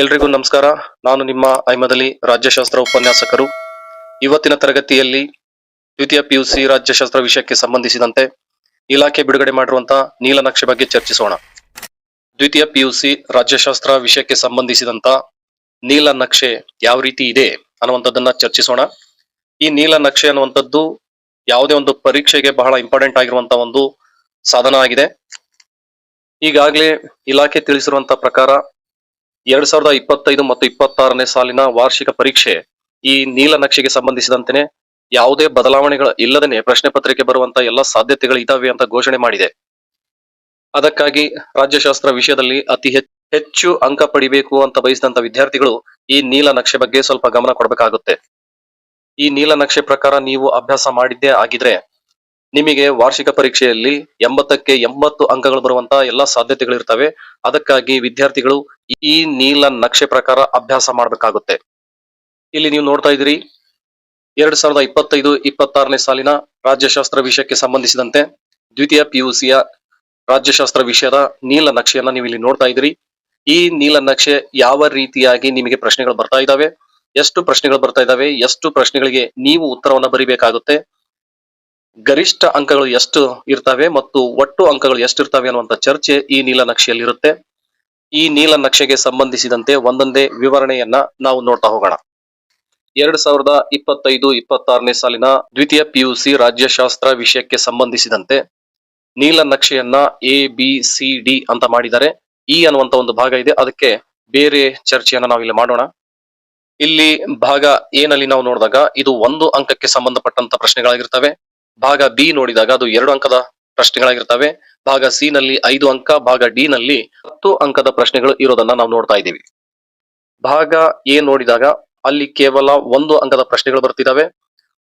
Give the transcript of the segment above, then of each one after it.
ಎಲ್ರಿಗೂ ನಮಸ್ಕಾರ. ನಾನು ನಿಮ್ಮ ಐಮದಲಿ ರಾಜ್ಯಶಾಸ್ತ್ರ ಉಪನ್ಯಾಸಕರು. ಇವತ್ತಿನ ತರಗತಿಯಲ್ಲಿ ದ್ವಿತೀಯ ಪಿಯುಸಿ ರಾಜ್ಯಶಾಸ್ತ್ರ ವಿಷಯಕ್ಕೆ ಸಂಬಂಧಿಸಿದಂತೆ ಇಲಾಖೆ ಬಿಡುಗಡೆ ಮಾಡಿರುವಂತಹ ನೀಲನಕ್ಷೆ ಬಗ್ಗೆ ಚರ್ಚಿಸೋಣ. ದ್ವಿತೀಯ ಪಿಯುಸಿ ರಾಜ್ಯಶಾಸ್ತ್ರ ವಿಷಯಕ್ಕೆ ಸಂಬಂಧಿಸಿದಂತ ನೀಲನಕ್ಷೆ ಯಾವ ರೀತಿ ಇದೆ ಅನ್ನುವಂಥದ್ದನ್ನ ಚರ್ಚಿಸೋಣ. ಈ ನೀಲನಕ್ಷೆ ಅನ್ನುವಂಥದ್ದು ಯಾವುದೇ ಒಂದು ಪರೀಕ್ಷೆಗೆ ಬಹಳ ಇಂಪಾರ್ಟೆಂಟ್ ಆಗಿರುವಂತಹ ಒಂದು ಸಾಧನ ಆಗಿದೆ. ಈಗಾಗಲೇ ಇಲಾಖೆ ತಿಳಿಸಿರುವಂತಹ ಪ್ರಕಾರ ಎರಡ್ ಸಾವಿರದ ಇಪ್ಪತ್ತೈದು ಮತ್ತು ಇಪ್ಪತ್ತಾರನೇ ಸಾಲಿನ ವಾರ್ಷಿಕ ಪರೀಕ್ಷೆ ಈ ನೀಲನಕ್ಷೆಗೆ ಸಂಬಂಧಿಸಿದಂತೆ ಯಾವುದೇ ಬದಲಾವಣೆಗಳ ಇಲ್ಲದೇ ಪ್ರಶ್ನೆ ಪತ್ರಿಕೆ ಬರುವಂತ ಎಲ್ಲ ಸಾಧ್ಯತೆಗಳು ಇದಾವೆ ಅಂತ ಘೋಷಣೆ ಮಾಡಿದೆ. ಅದಕ್ಕಾಗಿ ರಾಜ್ಯಶಾಸ್ತ್ರ ವಿಷಯದಲ್ಲಿ ಅತಿ ಹೆಚ್ಚು ಅಂಕ ಪಡಿಬೇಕು ಅಂತ ಬಯಸಿದಂತ ವಿದ್ಯಾರ್ಥಿಗಳು ಈ ನೀಲನಕ್ಷೆ ಬಗ್ಗೆ ಸ್ವಲ್ಪ ಗಮನ ಕೊಡಬೇಕಾಗುತ್ತೆ. ಈ ನೀಲನಕ್ಷೆ ಪ್ರಕಾರ ನೀವು ಅಭ್ಯಾಸ ಮಾಡಿದ್ದೇ ಆಗಿದ್ರೆ ನಿಮಗೆ ವಾರ್ಷಿಕ ಪರೀಕ್ಷೆಯಲ್ಲಿ ಎಂಬತ್ತಕ್ಕೆ ಎಂಬತ್ತು ಅಂಕಗಳು ಬರುವಂತಹ ಎಲ್ಲಾ ಸಾಧ್ಯತೆಗಳು ಇರ್ತವೆ ಅದಕ್ಕಾಗಿ ವಿದ್ಯಾರ್ಥಿಗಳು ಈ ನೀಲ ನಕ್ಷೆ ಪ್ರಕಾರ ಅಭ್ಯಾಸ ಮಾಡಬೇಕಾಗುತ್ತೆ. ಇಲ್ಲಿ ನೀವು ನೋಡ್ತಾ ಇದ್ದೀರಿ, ಎರಡ್ ಸಾವಿರದ ಇಪ್ಪತ್ತೈದು ಇಪ್ಪತ್ತಾರನೇ ಸಾಲಿನ ರಾಜ್ಯಶಾಸ್ತ್ರ ವಿಷಯಕ್ಕೆ ಸಂಬಂಧಿಸಿದಂತೆ ದ್ವಿತೀಯ ಪಿಯುಸಿಯ ರಾಜ್ಯಶಾಸ್ತ್ರ ವಿಷಯದ ನೀಲ ನಕ್ಷೆಯನ್ನ ನೀವು ಇಲ್ಲಿ ನೋಡ್ತಾ ಇದ್ದೀರಿ. ಈ ನೀಲ ನಕ್ಷೆ ಯಾವ ರೀತಿಯಾಗಿ ನಿಮಗೆ ಪ್ರಶ್ನೆಗಳು ಬರ್ತಾ ಇದಾವೆ ಎಷ್ಟು ಪ್ರಶ್ನೆಗಳು ಬರ್ತಾ ಇದಾವೆ ಎಷ್ಟು ಪ್ರಶ್ನೆಗಳಿಗೆ ನೀವು ಉತ್ತರವನ್ನ ಬರಿಬೇಕಾಗುತ್ತೆ ಗರಿಷ್ಠ ಅಂಕಗಳು ಎಷ್ಟು ಇರ್ತವೆ ಮತ್ತು ಒಟ್ಟು ಅಂಕಗಳು ಎಷ್ಟು ಇರ್ತವೆ ಅನ್ನುವಂತ ಚರ್ಚೆ ಈ ನೀಲನಕ್ಷೆಯಲ್ಲಿ ಇರುತ್ತೆ ಈ ನೀಲನಕ್ಷೆಗೆ ಸಂಬಂಧಿಸಿದಂತೆ ಒಂದೊಂದೇ ವಿವರಣೆಯನ್ನ ನಾವು ನೋಡ್ತಾ ಹೋಗೋಣ. ಎರಡ್ ಸಾವಿರದ ಇಪ್ಪತ್ತೈದು ಇಪ್ಪತ್ತಾರನೇ ಸಾಲಿನ ದ್ವಿತೀಯ ಪಿಯುಸಿ ರಾಜ್ಯಶಾಸ್ತ್ರ ವಿಷಯಕ್ಕೆ ಸಂಬಂಧಿಸಿದಂತೆ ನೀಲನಕ್ಷೆಯನ್ನ ಎ, ಬಿ, ಸಿ, ಡಿ ಅಂತ ಮಾಡಿದ್ದಾರೆ ಇ ಅನ್ನುವಂತ ಒಂದು ಭಾಗ ಇದೆ. ಅದಕ್ಕೆ ಬೇರೆ ಚರ್ಚೆಯನ್ನ ನಾವಿಲ್ಲಿ ಮಾಡೋಣ. ಇಲ್ಲಿ ಭಾಗ ಎ ನಲ್ಲಿ ನಾವು ನೋಡಿದಾಗ ಇದು ಒಂದು ಅಂಕಕ್ಕೆ ಸಂಬಂಧಪಟ್ಟಂತ ಪ್ರಶ್ನೆಗಳಾಗಿರ್ತವೆ. ಭಾಗ ಬಿ ನೋಡಿದಾಗ ಅದು ಎರಡು ಅಂಕದ ಪ್ರಶ್ನೆಗಳಾಗಿರ್ತವೆ. ಭಾಗ ಸಿ ನಲ್ಲಿ ಐದು ಅಂಕ, ಭಾಗ ಡಿ ನಲ್ಲಿ ಹತ್ತು ಅಂಕದ ಪ್ರಶ್ನೆಗಳು ಇರೋದನ್ನ ನಾವು ನೋಡ್ತಾ ಇದ್ದೀವಿ. ಭಾಗ ಎ ನೋಡಿದಾಗ ಅಲ್ಲಿ ಕೇವಲ ಒಂದು ಅಂಕದ ಪ್ರಶ್ನೆಗಳು ಬರ್ತಿದಾವೆ.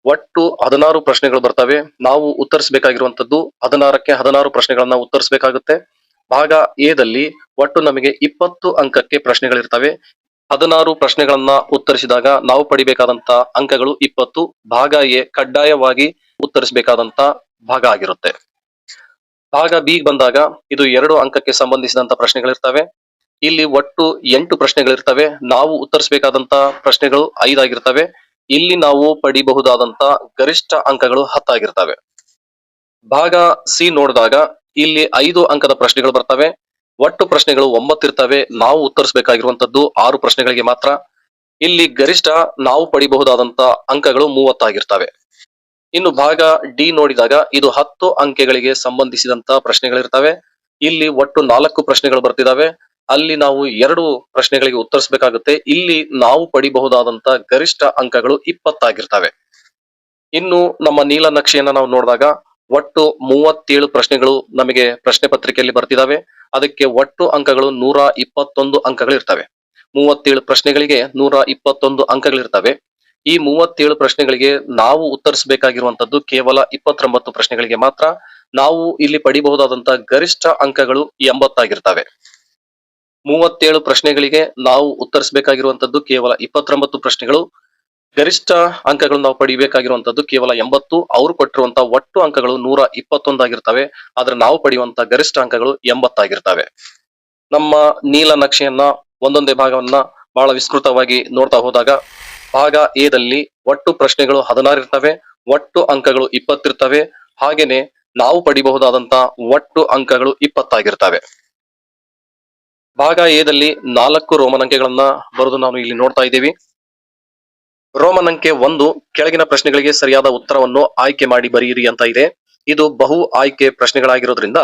ಒಟ್ಟು ಹದಿನಾರು ಪ್ರಶ್ನೆಗಳು ಬರ್ತವೆ. ನಾವು ಉತ್ತರಿಸಬೇಕಾಗಿರುವಂತದ್ದು ಹದಿನಾರಕ್ಕೆ ಹದಿನಾರು ಪ್ರಶ್ನೆಗಳನ್ನ ಉತ್ತರಿಸಬೇಕಾಗುತ್ತೆ. ಭಾಗ ಎದಲ್ಲಿ ಒಟ್ಟು ನಮಗೆ ಇಪ್ಪತ್ತು ಅಂಕಕ್ಕೆ ಪ್ರಶ್ನೆಗಳಿರ್ತವೆ. ಹದಿನಾರು ಪ್ರಶ್ನೆಗಳನ್ನ ಉತ್ತರಿಸಿದಾಗ ನಾವು ಪಡಿಬೇಕಾದಂತ ಅಂಕಗಳು ಇಪ್ಪತ್ತು. ಭಾಗ ಎ ಕಡ್ಡಾಯವಾಗಿ ಉತ್ತರಿಸಬೇಕಾದಂತ ಭಾಗ ಆಗಿರುತ್ತೆ. ಭಾಗ ಬಿ ಬಂದಾಗ ಇದು ಎರಡು ಅಂಕಕ್ಕೆ ಸಂಬಂಧಿಸಿದಂತ ಪ್ರಶ್ನೆಗಳಿರ್ತವೆ. ಇಲ್ಲಿ ಒಟ್ಟು ಎಂಟು ಪ್ರಶ್ನೆಗಳಿರ್ತವೆ. ನಾವು ಉತ್ತರಿಸಬೇಕಾದಂತ ಪ್ರಶ್ನೆಗಳು ಐದಾಗಿರ್ತವೆ. ಇಲ್ಲಿ ನಾವು ಪಡಿಬಹುದಾದಂತ ಗರಿಷ್ಠ ಅಂಕಗಳು ಹತ್ತಾಗಿರ್ತವೆ. ಭಾಗ ಸಿ ನೋಡಿದಾಗ ಇಲ್ಲಿ ಐದು ಅಂಕದ ಪ್ರಶ್ನೆಗಳು ಬರ್ತವೆ. ಒಟ್ಟು ಪ್ರಶ್ನೆಗಳು ಒಂಬತ್ತಿರ್ತವೆ. ನಾವು ಉತ್ತರಿಸಬೇಕಾಗಿರುವಂತದ್ದು ಆರು ಪ್ರಶ್ನೆಗಳಿಗೆ ಮಾತ್ರ. ಇಲ್ಲಿ ಗರಿಷ್ಠ ನಾವು ಪಡಿಬಹುದಾದಂತ ಅಂಕಗಳು ಮೂವತ್ತಾಗಿರ್ತವೆ. ಇನ್ನು ಭಾಗ ಡಿ ನೋಡಿದಾಗ ಇದು ಹತ್ತು ಅಂಕೆಗಳಿಗೆ ಸಂಬಂಧಿಸಿದಂತ ಪ್ರಶ್ನೆಗಳಿರ್ತವೆ. ಇಲ್ಲಿ ಒಟ್ಟು ನಾಲ್ಕು ಪ್ರಶ್ನೆಗಳು ಬರ್ತಿದಾವೆ. ಅಲ್ಲಿ ನಾವು ಎರಡು ಪ್ರಶ್ನೆಗಳಿಗೆ ಉತ್ತರಿಸಬೇಕಾಗುತ್ತೆ. ಇಲ್ಲಿ ನಾವು ಪಡಿಬಹುದಾದಂತ ಗರಿಷ್ಠ ಅಂಕಗಳು ಇಪ್ಪತ್ತಾಗಿರ್ತವೆ. ಇನ್ನು ನಮ್ಮ ನೀಲನಕ್ಷೆಯನ್ನ ನಾವು ನೋಡಿದಾಗ ಒಟ್ಟು ಮೂವತ್ತೇಳು ಪ್ರಶ್ನೆಗಳು ನಮಗೆ ಪ್ರಶ್ನೆ ಪತ್ರಿಕೆಯಲ್ಲಿ ಬರ್ತಿದಾವೆ. ಅದಕ್ಕೆ ಒಟ್ಟು ಅಂಕಗಳು ನೂರ ಇಪ್ಪತ್ತೊಂದು ಅಂಕಗಳು ಇರ್ತವೆ ಮೂವತ್ತೇಳು ಪ್ರಶ್ನೆಗಳಿಗೆ ನೂರ ಇಪ್ಪತ್ತೊಂದು ಅಂಕಗಳಿರ್ತವೆ. ಈ ಮೂವತ್ತೇಳು ಪ್ರಶ್ನೆಗಳಿಗೆ ನಾವು ಉತ್ತರಿಸಬೇಕಾಗಿರುವಂತದ್ದು ಕೇವಲ ಇಪ್ಪತ್ತೊಂಬತ್ತು ಪ್ರಶ್ನೆಗಳಿಗೆ ಮಾತ್ರ. ನಾವು ಇಲ್ಲಿ ಪಡಿಬಹುದಾದಂತಹ ಗರಿಷ್ಠ ಅಂಕಗಳು ಎಂಬತ್ತಾಗಿರ್ತವೆ. ಮೂವತ್ತೇಳು ಪ್ರಶ್ನೆಗಳಿಗೆ ನಾವು ಉತ್ತರಿಸಬೇಕಾಗಿರುವಂತದ್ದು ಕೇವಲ ಇಪ್ಪತ್ತೊಂಬತ್ತು ಪ್ರಶ್ನೆಗಳು. ಗರಿಷ್ಠ ಅಂಕಗಳು ನಾವು ಪಡಿಬೇಕಾಗಿರುವಂತದ್ದು ಕೇವಲ ಎಂಬತ್ತು. ಅವರು ಕೊಟ್ಟಿರುವಂತಹ ಒಟ್ಟು ಅಂಕಗಳು ನೂರ ಇಪ್ಪತ್ತೊಂದಾಗಿರ್ತವೆ. ಆದ್ರೆ ನಾವು ಪಡೆಯುವಂತಹ ಗರಿಷ್ಠ ಅಂಕಗಳು ಎಂಬತ್ತಾಗಿರ್ತವೆ. ನಮ್ಮ ನೀಲ ನಕ್ಷೆಯನ್ನ ಒಂದೊಂದೇ ಭಾಗವನ್ನ ಬಹಳ ವಿಸ್ತೃತವಾಗಿ ನೋಡ್ತಾ ಹೋದಾಗ ಭಾಗ ಎದಲ್ಲಿ ಒಟ್ಟು ಪ್ರಶ್ನೆಗಳು ಹದಿನಾರಿರ್ತವೆ ಒಟ್ಟು ಅಂಕಗಳು ಇಪ್ಪತ್ತಿರ್ತವೆ. ಹಾಗೇನೆ ನಾವು ಪಡಿಬಹುದಾದಂತಹ ಒಟ್ಟು ಅಂಕಗಳು ಇಪ್ಪತ್ತಾಗಿರ್ತವೆ. ಭಾಗ ಎದಲ್ಲಿ ನಾಲ್ಕು ರೋಮನ್ ಅಂಕೆಗಳನ್ನ ಬರೆದು ನಾವು ಇಲ್ಲಿ ನೋಡ್ತಾ ಇದ್ದೀವಿ. ರೋಮನ್ ಅಂಕೆ ಒಂದು, ಕೆಳಗಿನ ಪ್ರಶ್ನೆಗಳಿಗೆ ಸರಿಯಾದ ಉತ್ತರವನ್ನು ಆಯ್ಕೆ ಮಾಡಿ ಬರೆಯಿರಿ ಅಂತ ಇದೆ. ಇದು ಬಹು ಆಯ್ಕೆ ಪ್ರಶ್ನೆಗಳಾಗಿರೋದ್ರಿಂದ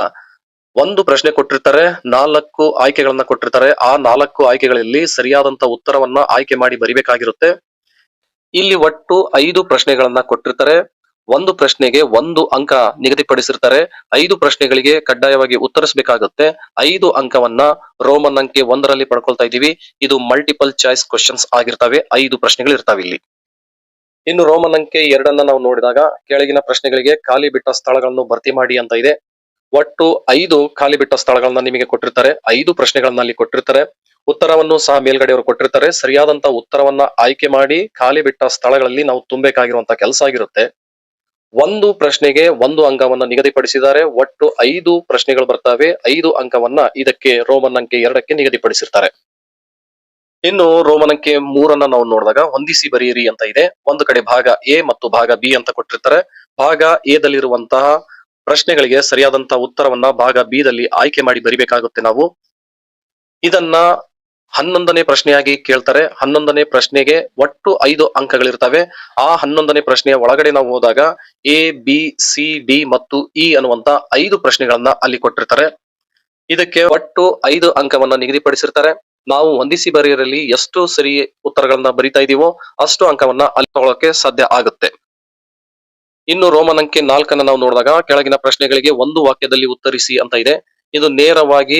ಒಂದು ಪ್ರಶ್ನೆ ಕೊಟ್ಟಿರ್ತಾರೆ, ನಾಲ್ಕು ಆಯ್ಕೆಗಳನ್ನ ಕೊಟ್ಟಿರ್ತಾರೆ. ಆ ನಾಲ್ಕು ಆಯ್ಕೆಗಳಲ್ಲಿ ಸರಿಯಾದಂತ ಉತ್ತರವನ್ನ ಆಯ್ಕೆ ಮಾಡಿ ಬರಿಬೇಕಾಗಿರುತ್ತೆ. ಇಲ್ಲಿ ಒಟ್ಟು ಐದು ಪ್ರಶ್ನೆಗಳನ್ನ ಕೊಟ್ಟಿರ್ತಾರೆ. ಒಂದು ಪ್ರಶ್ನೆಗೆ ಒಂದು ಅಂಕ ನಿಗದಿಪಡಿಸಿರ್ತಾರೆ. ಐದು ಪ್ರಶ್ನೆಗಳಿಗೆ ಕಡ್ಡಾಯವಾಗಿ ಉತ್ತರಿಸಬೇಕಾಗುತ್ತೆ. ಐದು ಅಂಕವನ್ನ ರೋಮನ್ ಅಂಕೆ ಒಂದರಲ್ಲಿ ಪಡ್ಕೊಳ್ತಾ ಇದೀವಿ ಇದು ಮಲ್ಟಿಪಲ್ ಚಾಯ್ಸ್ ಕ್ವಶನ್ಸ್ ಆಗಿರ್ತವೆ. ಐದು ಪ್ರಶ್ನೆಗಳು ಇರ್ತಾವೆ ಇಲ್ಲಿ. ಇನ್ನು ರೋಮನ್ ಅಂಕೆ ಎರಡನ್ನ ನಾವು ನೋಡಿದಾಗ ಕೆಳಗಿನ ಪ್ರಶ್ನೆಗಳಿಗೆ ಖಾಲಿ ಬಿಟ್ಟ ಸ್ಥಳಗಳನ್ನು ಭರ್ತಿ ಮಾಡಿ ಅಂತ ಇದೆ. ಒಟ್ಟು ಐದು ಖಾಲಿ ಬಿಟ್ಟ ಸ್ಥಳಗಳನ್ನ ನಿಮಗೆ ಕೊಟ್ಟಿರ್ತಾರೆ. ಐದು ಪ್ರಶ್ನೆಗಳನ್ನ ಅಲ್ಲಿ ಕೊಟ್ಟಿರ್ತಾರೆ. ಉತ್ತರವನ್ನು ಸಹ ಮೇಲ್ಗಡೆ ಅವರು ಕೊಟ್ಟಿರ್ತಾರೆ. ಸರಿಯಾದಂತಹ ಉತ್ತರವನ್ನ ಆಯ್ಕೆ ಮಾಡಿ ಖಾಲಿ ಬಿಟ್ಟ ಸ್ಥಳಗಳಲ್ಲಿ ನಾವು ತುಂಬಬೇಕಾಗಿರುವಂತ ಕೆಲಸ ಆಗಿರುತ್ತೆ. ಒಂದು ಪ್ರಶ್ನೆಗೆ ಒಂದು ಅಂಕವನ್ನ ನಿಗದಿಪಡಿಸಿದ್ದಾರೆ. ಒಟ್ಟು ಐದು ಪ್ರಶ್ನೆಗಳು ಬರ್ತವೆ. ಐದು ಅಂಕವನ್ನ ಇದಕ್ಕೆ ರೋಮನ್ ಅಂಕೆ ಎರಡಕ್ಕೆ ನಿಗದಿಪಡಿಸಿರ್ತಾರೆ. ಇನ್ನು ರೋಮನ್ ಅಂಕೆ ಮೂರನ್ನ ನಾವು ನೋಡಿದಾಗ ಹೊಂದಿಸಿ ಬರೆಯಿರಿ ಅಂತ ಇದೆ. ಒಂದು ಕಡೆ ಭಾಗ ಎ ಮತ್ತು ಭಾಗ ಬಿ ಅಂತ ಕೊಟ್ಟಿರ್ತಾರೆ. ಭಾಗ ಎ ದಲ್ಲಿರುವಂತಹ ಪ್ರಶ್ನೆಗಳಿಗೆ ಸರಿಯಾದಂತಹ ಉತ್ತರವನ್ನ ಭಾಗ ಬಿ ದಲ್ಲಿ ಆಯ್ಕೆ ಮಾಡಿ ಬರಿಬೇಕಾಗುತ್ತೆ ನಾವು. ಇದನ್ನ ಹನ್ನೊಂದನೇ ಪ್ರಶ್ನೆಯಾಗಿ ಕೇಳ್ತಾರೆ. ಹನ್ನೊಂದನೇ ಪ್ರಶ್ನೆಗೆ ಒಟ್ಟು ಐದು ಅಂಕಗಳಿರ್ತವೆ. ಆ ಹನ್ನೊಂದನೇ ಪ್ರಶ್ನೆಯ ಒಳಗಡೆ ನಾವು ಹೋದಾಗ ಎ, ಬಿ, ಸಿ, ಡಿ ಮತ್ತು ಇ ಅನ್ನುವಂತ ಐದು ಪ್ರಶ್ನೆಗಳನ್ನ ಅಲ್ಲಿ ಕೊಟ್ಟಿರ್ತಾರೆ. ಇದಕ್ಕೆ ಒಟ್ಟು ಐದು ಅಂಕವನ್ನ ನಿಗದಿಪಡಿಸಿರ್ತಾರೆ. ನಾವು ಹೊಂದಿಸಿ ಬರೆಯರಲ್ಲಿ ಎಷ್ಟು ಸರಿ ಉತ್ತರಗಳನ್ನ ಬರಿತಾ ಇದೀವೋ ಅಷ್ಟು ಅಂಕವನ್ನ ಅಲ್ಲಿ ತಗೊಳ್ಳೋಕೆ ಸಾಧ್ಯ ಆಗುತ್ತೆ. ಇನ್ನು ರೋಮನ್ ಅಂಕೆ ನಾಲ್ಕನ್ನ ನಾವು ನೋಡಿದಾಗ ಕೆಳಗಿನ ಪ್ರಶ್ನೆಗಳಿಗೆ ಒಂದು ವಾಕ್ಯದಲ್ಲಿ ಉತ್ತರಿಸಿ ಅಂತ ಇದೆ. ಇದು ನೇರವಾಗಿ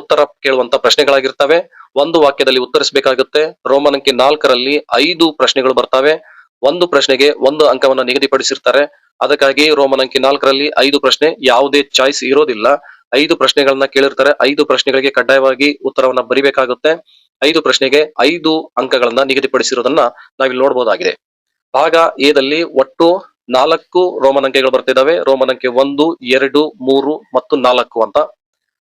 ಉತ್ತರ ಕೇಳುವಂತ ಪ್ರಶ್ನೆಗಳಾಗಿರ್ತವೆ. ಒಂದು ವಾಕ್ಯದಲ್ಲಿ ಉತ್ತರಿಸಬೇಕಾಗುತ್ತೆ. ರೋಮನ್ ಅಂಕಿ ನಾಲ್ಕರಲ್ಲಿ ಐದು ಪ್ರಶ್ನೆಗಳು ಬರ್ತವೆ. ಒಂದು ಪ್ರಶ್ನೆಗೆ ಒಂದು ಅಂಕವನ್ನ ನಿಗದಿಪಡಿಸಿರ್ತಾರೆ. ಅದಕ್ಕಾಗಿ ರೋಮನ್ ಅಂಕಿ ನಾಲ್ಕರಲ್ಲಿ ಐದು ಪ್ರಶ್ನೆ ಯಾವುದೇ ಚಾಯ್ಸ್ ಇರೋದಿಲ್ಲ. ಐದು ಪ್ರಶ್ನೆಗಳನ್ನ ಕೇಳಿರ್ತಾರೆ. ಐದು ಪ್ರಶ್ನೆಗಳಿಗೆ ಕಡ್ಡಾಯವಾಗಿ ಉತ್ತರವನ್ನ ಬರಿಬೇಕಾಗುತ್ತೆ. ಐದು ಪ್ರಶ್ನೆಗೆ ಐದು ಅಂಕಗಳನ್ನ ನಿಗದಿಪಡಿಸಿರೋದನ್ನ ನಾವಿಲ್ಲಿ ನೋಡಬಹುದಾಗಿದೆ ಭಾಗ ಎದಲ್ಲಿ ಒಟ್ಟು ನಾಲ್ಕು ರೋಮನ್ ಅಂಕೆಗಳು ಬರ್ತಿದಾವೆ. ರೋಮನ್ ಅಂಕೆ ಒಂದು, ಎರಡು, ಮೂರು ಮತ್ತು ನಾಲ್ಕು ಅಂತ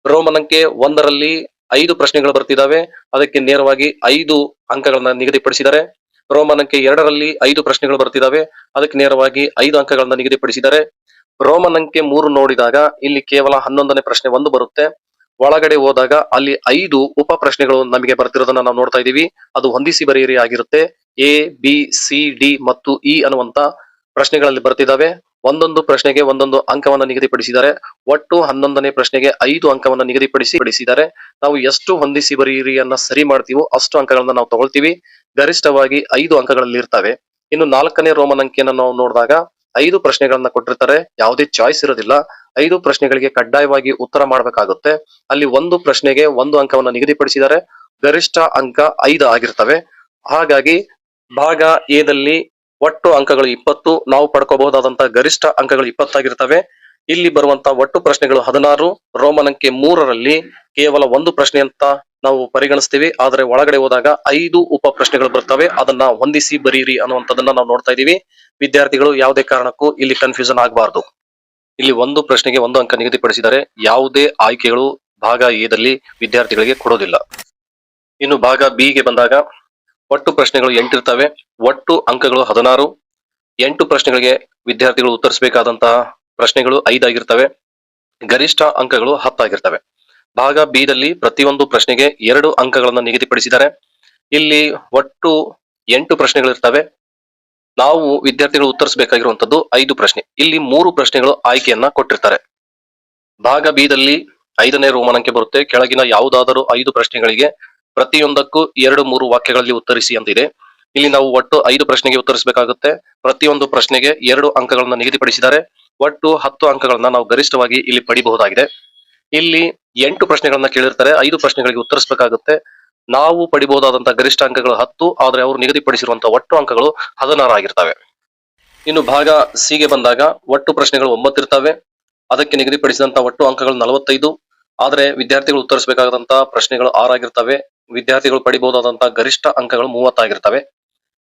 ರೋಮನ್ ಅಂಕೆ ಒಂದರಲ್ಲಿ ಐದು ಪ್ರಶ್ನೆಗಳು ಬರ್ತಿದಾವೆ ಅದಕ್ಕೆ ನೇರವಾಗಿ ಐದು ಅಂಕಗಳನ್ನ ನಿಗದಿಪಡಿಸಿದ್ದಾರೆ. ರೋಮನ್ ಅಂಕೆ ಎರಡರಲ್ಲಿ ಐದು ಪ್ರಶ್ನೆಗಳು ಬರ್ತಿದಾವೆ ಅದಕ್ಕೆ ನೇರವಾಗಿ ಐದು ಅಂಕಗಳನ್ನ ನಿಗದಿಪಡಿಸಿದ್ದಾರೆ. ಅಂಕೆ ಮೂರು ನೋಡಿದಾಗ ಇಲ್ಲಿ ಕೇವಲ ಹನ್ನೊಂದನೇ ಪ್ರಶ್ನೆ ಒಂದು ಬರುತ್ತೆ. ಒಳಗಡೆ ಹೋದಾಗ ಅಲ್ಲಿ ಐದು ಉಪ ಪ್ರಶ್ನೆಗಳು ನಮಗೆ ಬರ್ತಿರೋದನ್ನ ನಾವು ನೋಡ್ತಾ ಇದೀವಿ ಅದು ಹೊಂದಿಸಿ ಬರೆಯಿರಿ ಆಗಿರುತ್ತೆ. ಎ, ಬಿ, ಸಿ, ಡಿ ಮತ್ತು ಇ ಅನ್ನುವಂತ ಪ್ರಶ್ನೆಗಳಲ್ಲಿ ಬರ್ತಿದಾವೆ ಒಂದೊಂದು ಪ್ರಶ್ನೆಗೆ ಒಂದೊಂದು ಅಂಕವನ್ನು ನಿಗದಿಪಡಿಸಿದ್ದಾರೆ. ಒಟ್ಟು ಹನ್ನೊಂದನೇ ಪ್ರಶ್ನೆಗೆ ಐದು ಅಂಕವನ್ನು ನಿಗದಿಪಡಿಸಿ ಪಡಿಸಿದ್ದಾರೆ ನಾವು ಎಷ್ಟು ಹೊಂದಿಸಿ ಬರೀರಿಯನ್ನ ಸರಿ ಮಾಡ್ತೀವೋ ಅಷ್ಟು ಅಂಕಗಳನ್ನ ನಾವು ತಗೊಳ್ತೀವಿ. ಗರಿಷ್ಠವಾಗಿ ಐದು ಅಂಕಗಳಲ್ಲಿ ಇರ್ತವೆ ಇನ್ನು ನಾಲ್ಕನೇ ರೋಮನ್ ಅಂಕೆಯನ್ನು ನಾವು ನೋಡಿದಾಗ ಐದು ಪ್ರಶ್ನೆಗಳನ್ನ ಕೊಟ್ಟಿರ್ತಾರೆ. ಯಾವುದೇ ಚಾಯ್ಸ್ ಇರೋದಿಲ್ಲ. ಐದು ಪ್ರಶ್ನೆಗಳಿಗೆ ಕಡ್ಡಾಯವಾಗಿ ಉತ್ತರ ಮಾಡಬೇಕಾಗುತ್ತೆ. ಅಲ್ಲಿ ಒಂದು ಪ್ರಶ್ನೆಗೆ ಒಂದು ಅಂಕವನ್ನು ನಿಗದಿಪಡಿಸಿದ್ದಾರೆ. ಗರಿಷ್ಠ ಅಂಕ ಐದು ಆಗಿರ್ತವೆ. ಹಾಗಾಗಿ ಭಾಗ ಎದಲ್ಲಿ ಒಟ್ಟು ಅಂಕಗಳು ಇಪ್ಪತ್ತು. ನಾವು ಪಡ್ಕೋಬಹುದಾದಂತಹ ಗರಿಷ್ಠ ಅಂಕಗಳು ಇಪ್ಪತ್ತಾಗಿರ್ತವೆ. ಇಲ್ಲಿ ಬರುವಂತ ಒಟ್ಟು ಪ್ರಶ್ನೆಗಳು ಹದಿನಾರು. ರೋಮನ್ ಅಂಕೆ ಮೂರರಲ್ಲಿ ಕೇವಲ ಒಂದು ಪ್ರಶ್ನೆ ಅಂತ ನಾವು ಪರಿಗಣಿಸ್ತೀವಿ. ಆದರೆ ಒಳಗಡೆ ಹೋದಾಗ ಐದು ಉಪ ಪ್ರಶ್ನೆಗಳು ಬರ್ತವೆ. ಅದನ್ನ ಹೊಂದಿಸಿ ಬರೀರಿ ಅನ್ನುವಂಥದ್ದನ್ನ ನಾವು ನೋಡ್ತಾ ಇದೀವಿ ವಿದ್ಯಾರ್ಥಿಗಳು ಯಾವುದೇ ಕಾರಣಕ್ಕೂ ಇಲ್ಲಿ ಕನ್ಫ್ಯೂಷನ್ ಆಗಬಾರ್ದು. ಇಲ್ಲಿ ಒಂದು ಪ್ರಶ್ನೆಗೆ ಒಂದು ಅಂಕ ನಿಗದಿಪಡಿಸಿದರೆ ಯಾವುದೇ ಆಯ್ಕೆಗಳು ಭಾಗ ಎದಲ್ಲಿ ವಿದ್ಯಾರ್ಥಿಗಳಿಗೆ ಕೊಡೋದಿಲ್ಲ. ಇನ್ನು ಭಾಗ ಬಿ ಗೆ ಬಂದಾಗ ಒಟ್ಟು ಪ್ರಶ್ನೆಗಳು ಎಂಟಿರ್ತವೆ ಒಟ್ಟು ಅಂಕಗಳು ಹದಿನಾರು. ಎಂಟು ಪ್ರಶ್ನೆಗಳಿಗೆ ವಿದ್ಯಾರ್ಥಿಗಳು ಉತ್ತರಿಸಬೇಕಾದಂತಹ ಪ್ರಶ್ನೆಗಳು ಐದಾಗಿರ್ತವೆ ಗರಿಷ್ಠ ಅಂಕಗಳು ಹತ್ತಾಗಿರ್ತವೆ ಭಾಗ ಬಿ ದಲ್ಲಿ ಪ್ರತಿಯೊಂದು ಪ್ರಶ್ನೆಗೆ ಎರಡು ಅಂಕಗಳನ್ನು ನಿಗದಿಪಡಿಸಿದ್ದಾರೆ. ಇಲ್ಲಿ ಒಟ್ಟು ಎಂಟು ಪ್ರಶ್ನೆಗಳಿರ್ತವೆ. ನಾವು ವಿದ್ಯಾರ್ಥಿಗಳು ಉತ್ತರಿಸಬೇಕಾಗಿರುವಂಥದ್ದು ಐದು ಪ್ರಶ್ನೆ. ಇಲ್ಲಿ ಮೂರು ಪ್ರಶ್ನೆಗಳು ಆಯ್ಕೆಯನ್ನ ಕೊಟ್ಟಿರ್ತಾರೆ. ಭಾಗ ಬಿ ದಲ್ಲಿ ಐದನೇ ರೋಮನ್ ಅಂಕೆ ಬರುತ್ತೆ. ಕೆಳಗಿನ ಯಾವುದಾದರೂ ಐದು ಪ್ರಶ್ನೆಗಳಿಗೆ ಪ್ರತಿಯೊಂದಕ್ಕೂ ಎರಡು ಮೂರು ವಾಕ್ಯಗಳಲ್ಲಿ ಉತ್ತರಿಸಿ ಅಂತಿದೆ. ಇಲ್ಲಿ ನಾವು ಒಟ್ಟು ಐದು ಪ್ರಶ್ನೆಗೆ ಉತ್ತರಿಸಬೇಕಾಗುತ್ತೆ. ಪ್ರತಿಯೊಂದು ಪ್ರಶ್ನೆಗೆ ಎರಡು ಅಂಕಗಳನ್ನು ನಿಗದಿಪಡಿಸಿದ್ದಾರೆ. ಒಟ್ಟು ಹತ್ತು ಅಂಕಗಳನ್ನ ನಾವು ಗರಿಷ್ಠವಾಗಿ ಇಲ್ಲಿ ಪಡಿಬಹುದಾಗಿದೆ. ಇಲ್ಲಿ ಎಂಟು ಪ್ರಶ್ನೆಗಳನ್ನ ಕೇಳಿರ್ತಾರೆ. ಐದು ಪ್ರಶ್ನೆಗಳಿಗೆ ಉತ್ತರಿಸಬೇಕಾಗುತ್ತೆ. ನಾವು ಪಡಿಬಹುದಾದಂತಹ ಗರಿಷ್ಠ ಅಂಕಗಳು ಹತ್ತು, ಆದ್ರೆ ಅವರು ನಿಗದಿಪಡಿಸಿರುವಂತಹ ಒಟ್ಟು ಅಂಕಗಳು ಹದಿನಾರು ಆಗಿರ್ತವೆ. ಇನ್ನು ಭಾಗ ಸಿಗೆ ಬಂದಾಗ ಒಟ್ಟು ಪ್ರಶ್ನೆಗಳು ಒಂಬತ್ತಿರ್ತವೆ ಅದಕ್ಕೆ ನಿಗದಿಪಡಿಸಿದಂತಹ ಒಟ್ಟು ಅಂಕಗಳು ನಲವತ್ತೈದು. ಆದರೆ ವಿದ್ಯಾರ್ಥಿಗಳು ಉತ್ತರಿಸಬೇಕಾದಂತಹ ಪ್ರಶ್ನೆಗಳು ಆರಾಗಿರ್ತವೆ ವಿದ್ಯಾರ್ಥಿಗಳು ಪಡಿಬಹುದಾದಂತಹ ಗರಿಷ್ಠ ಅಂಕಗಳು ಮೂವತ್ತಾಗಿರ್ತವೆ.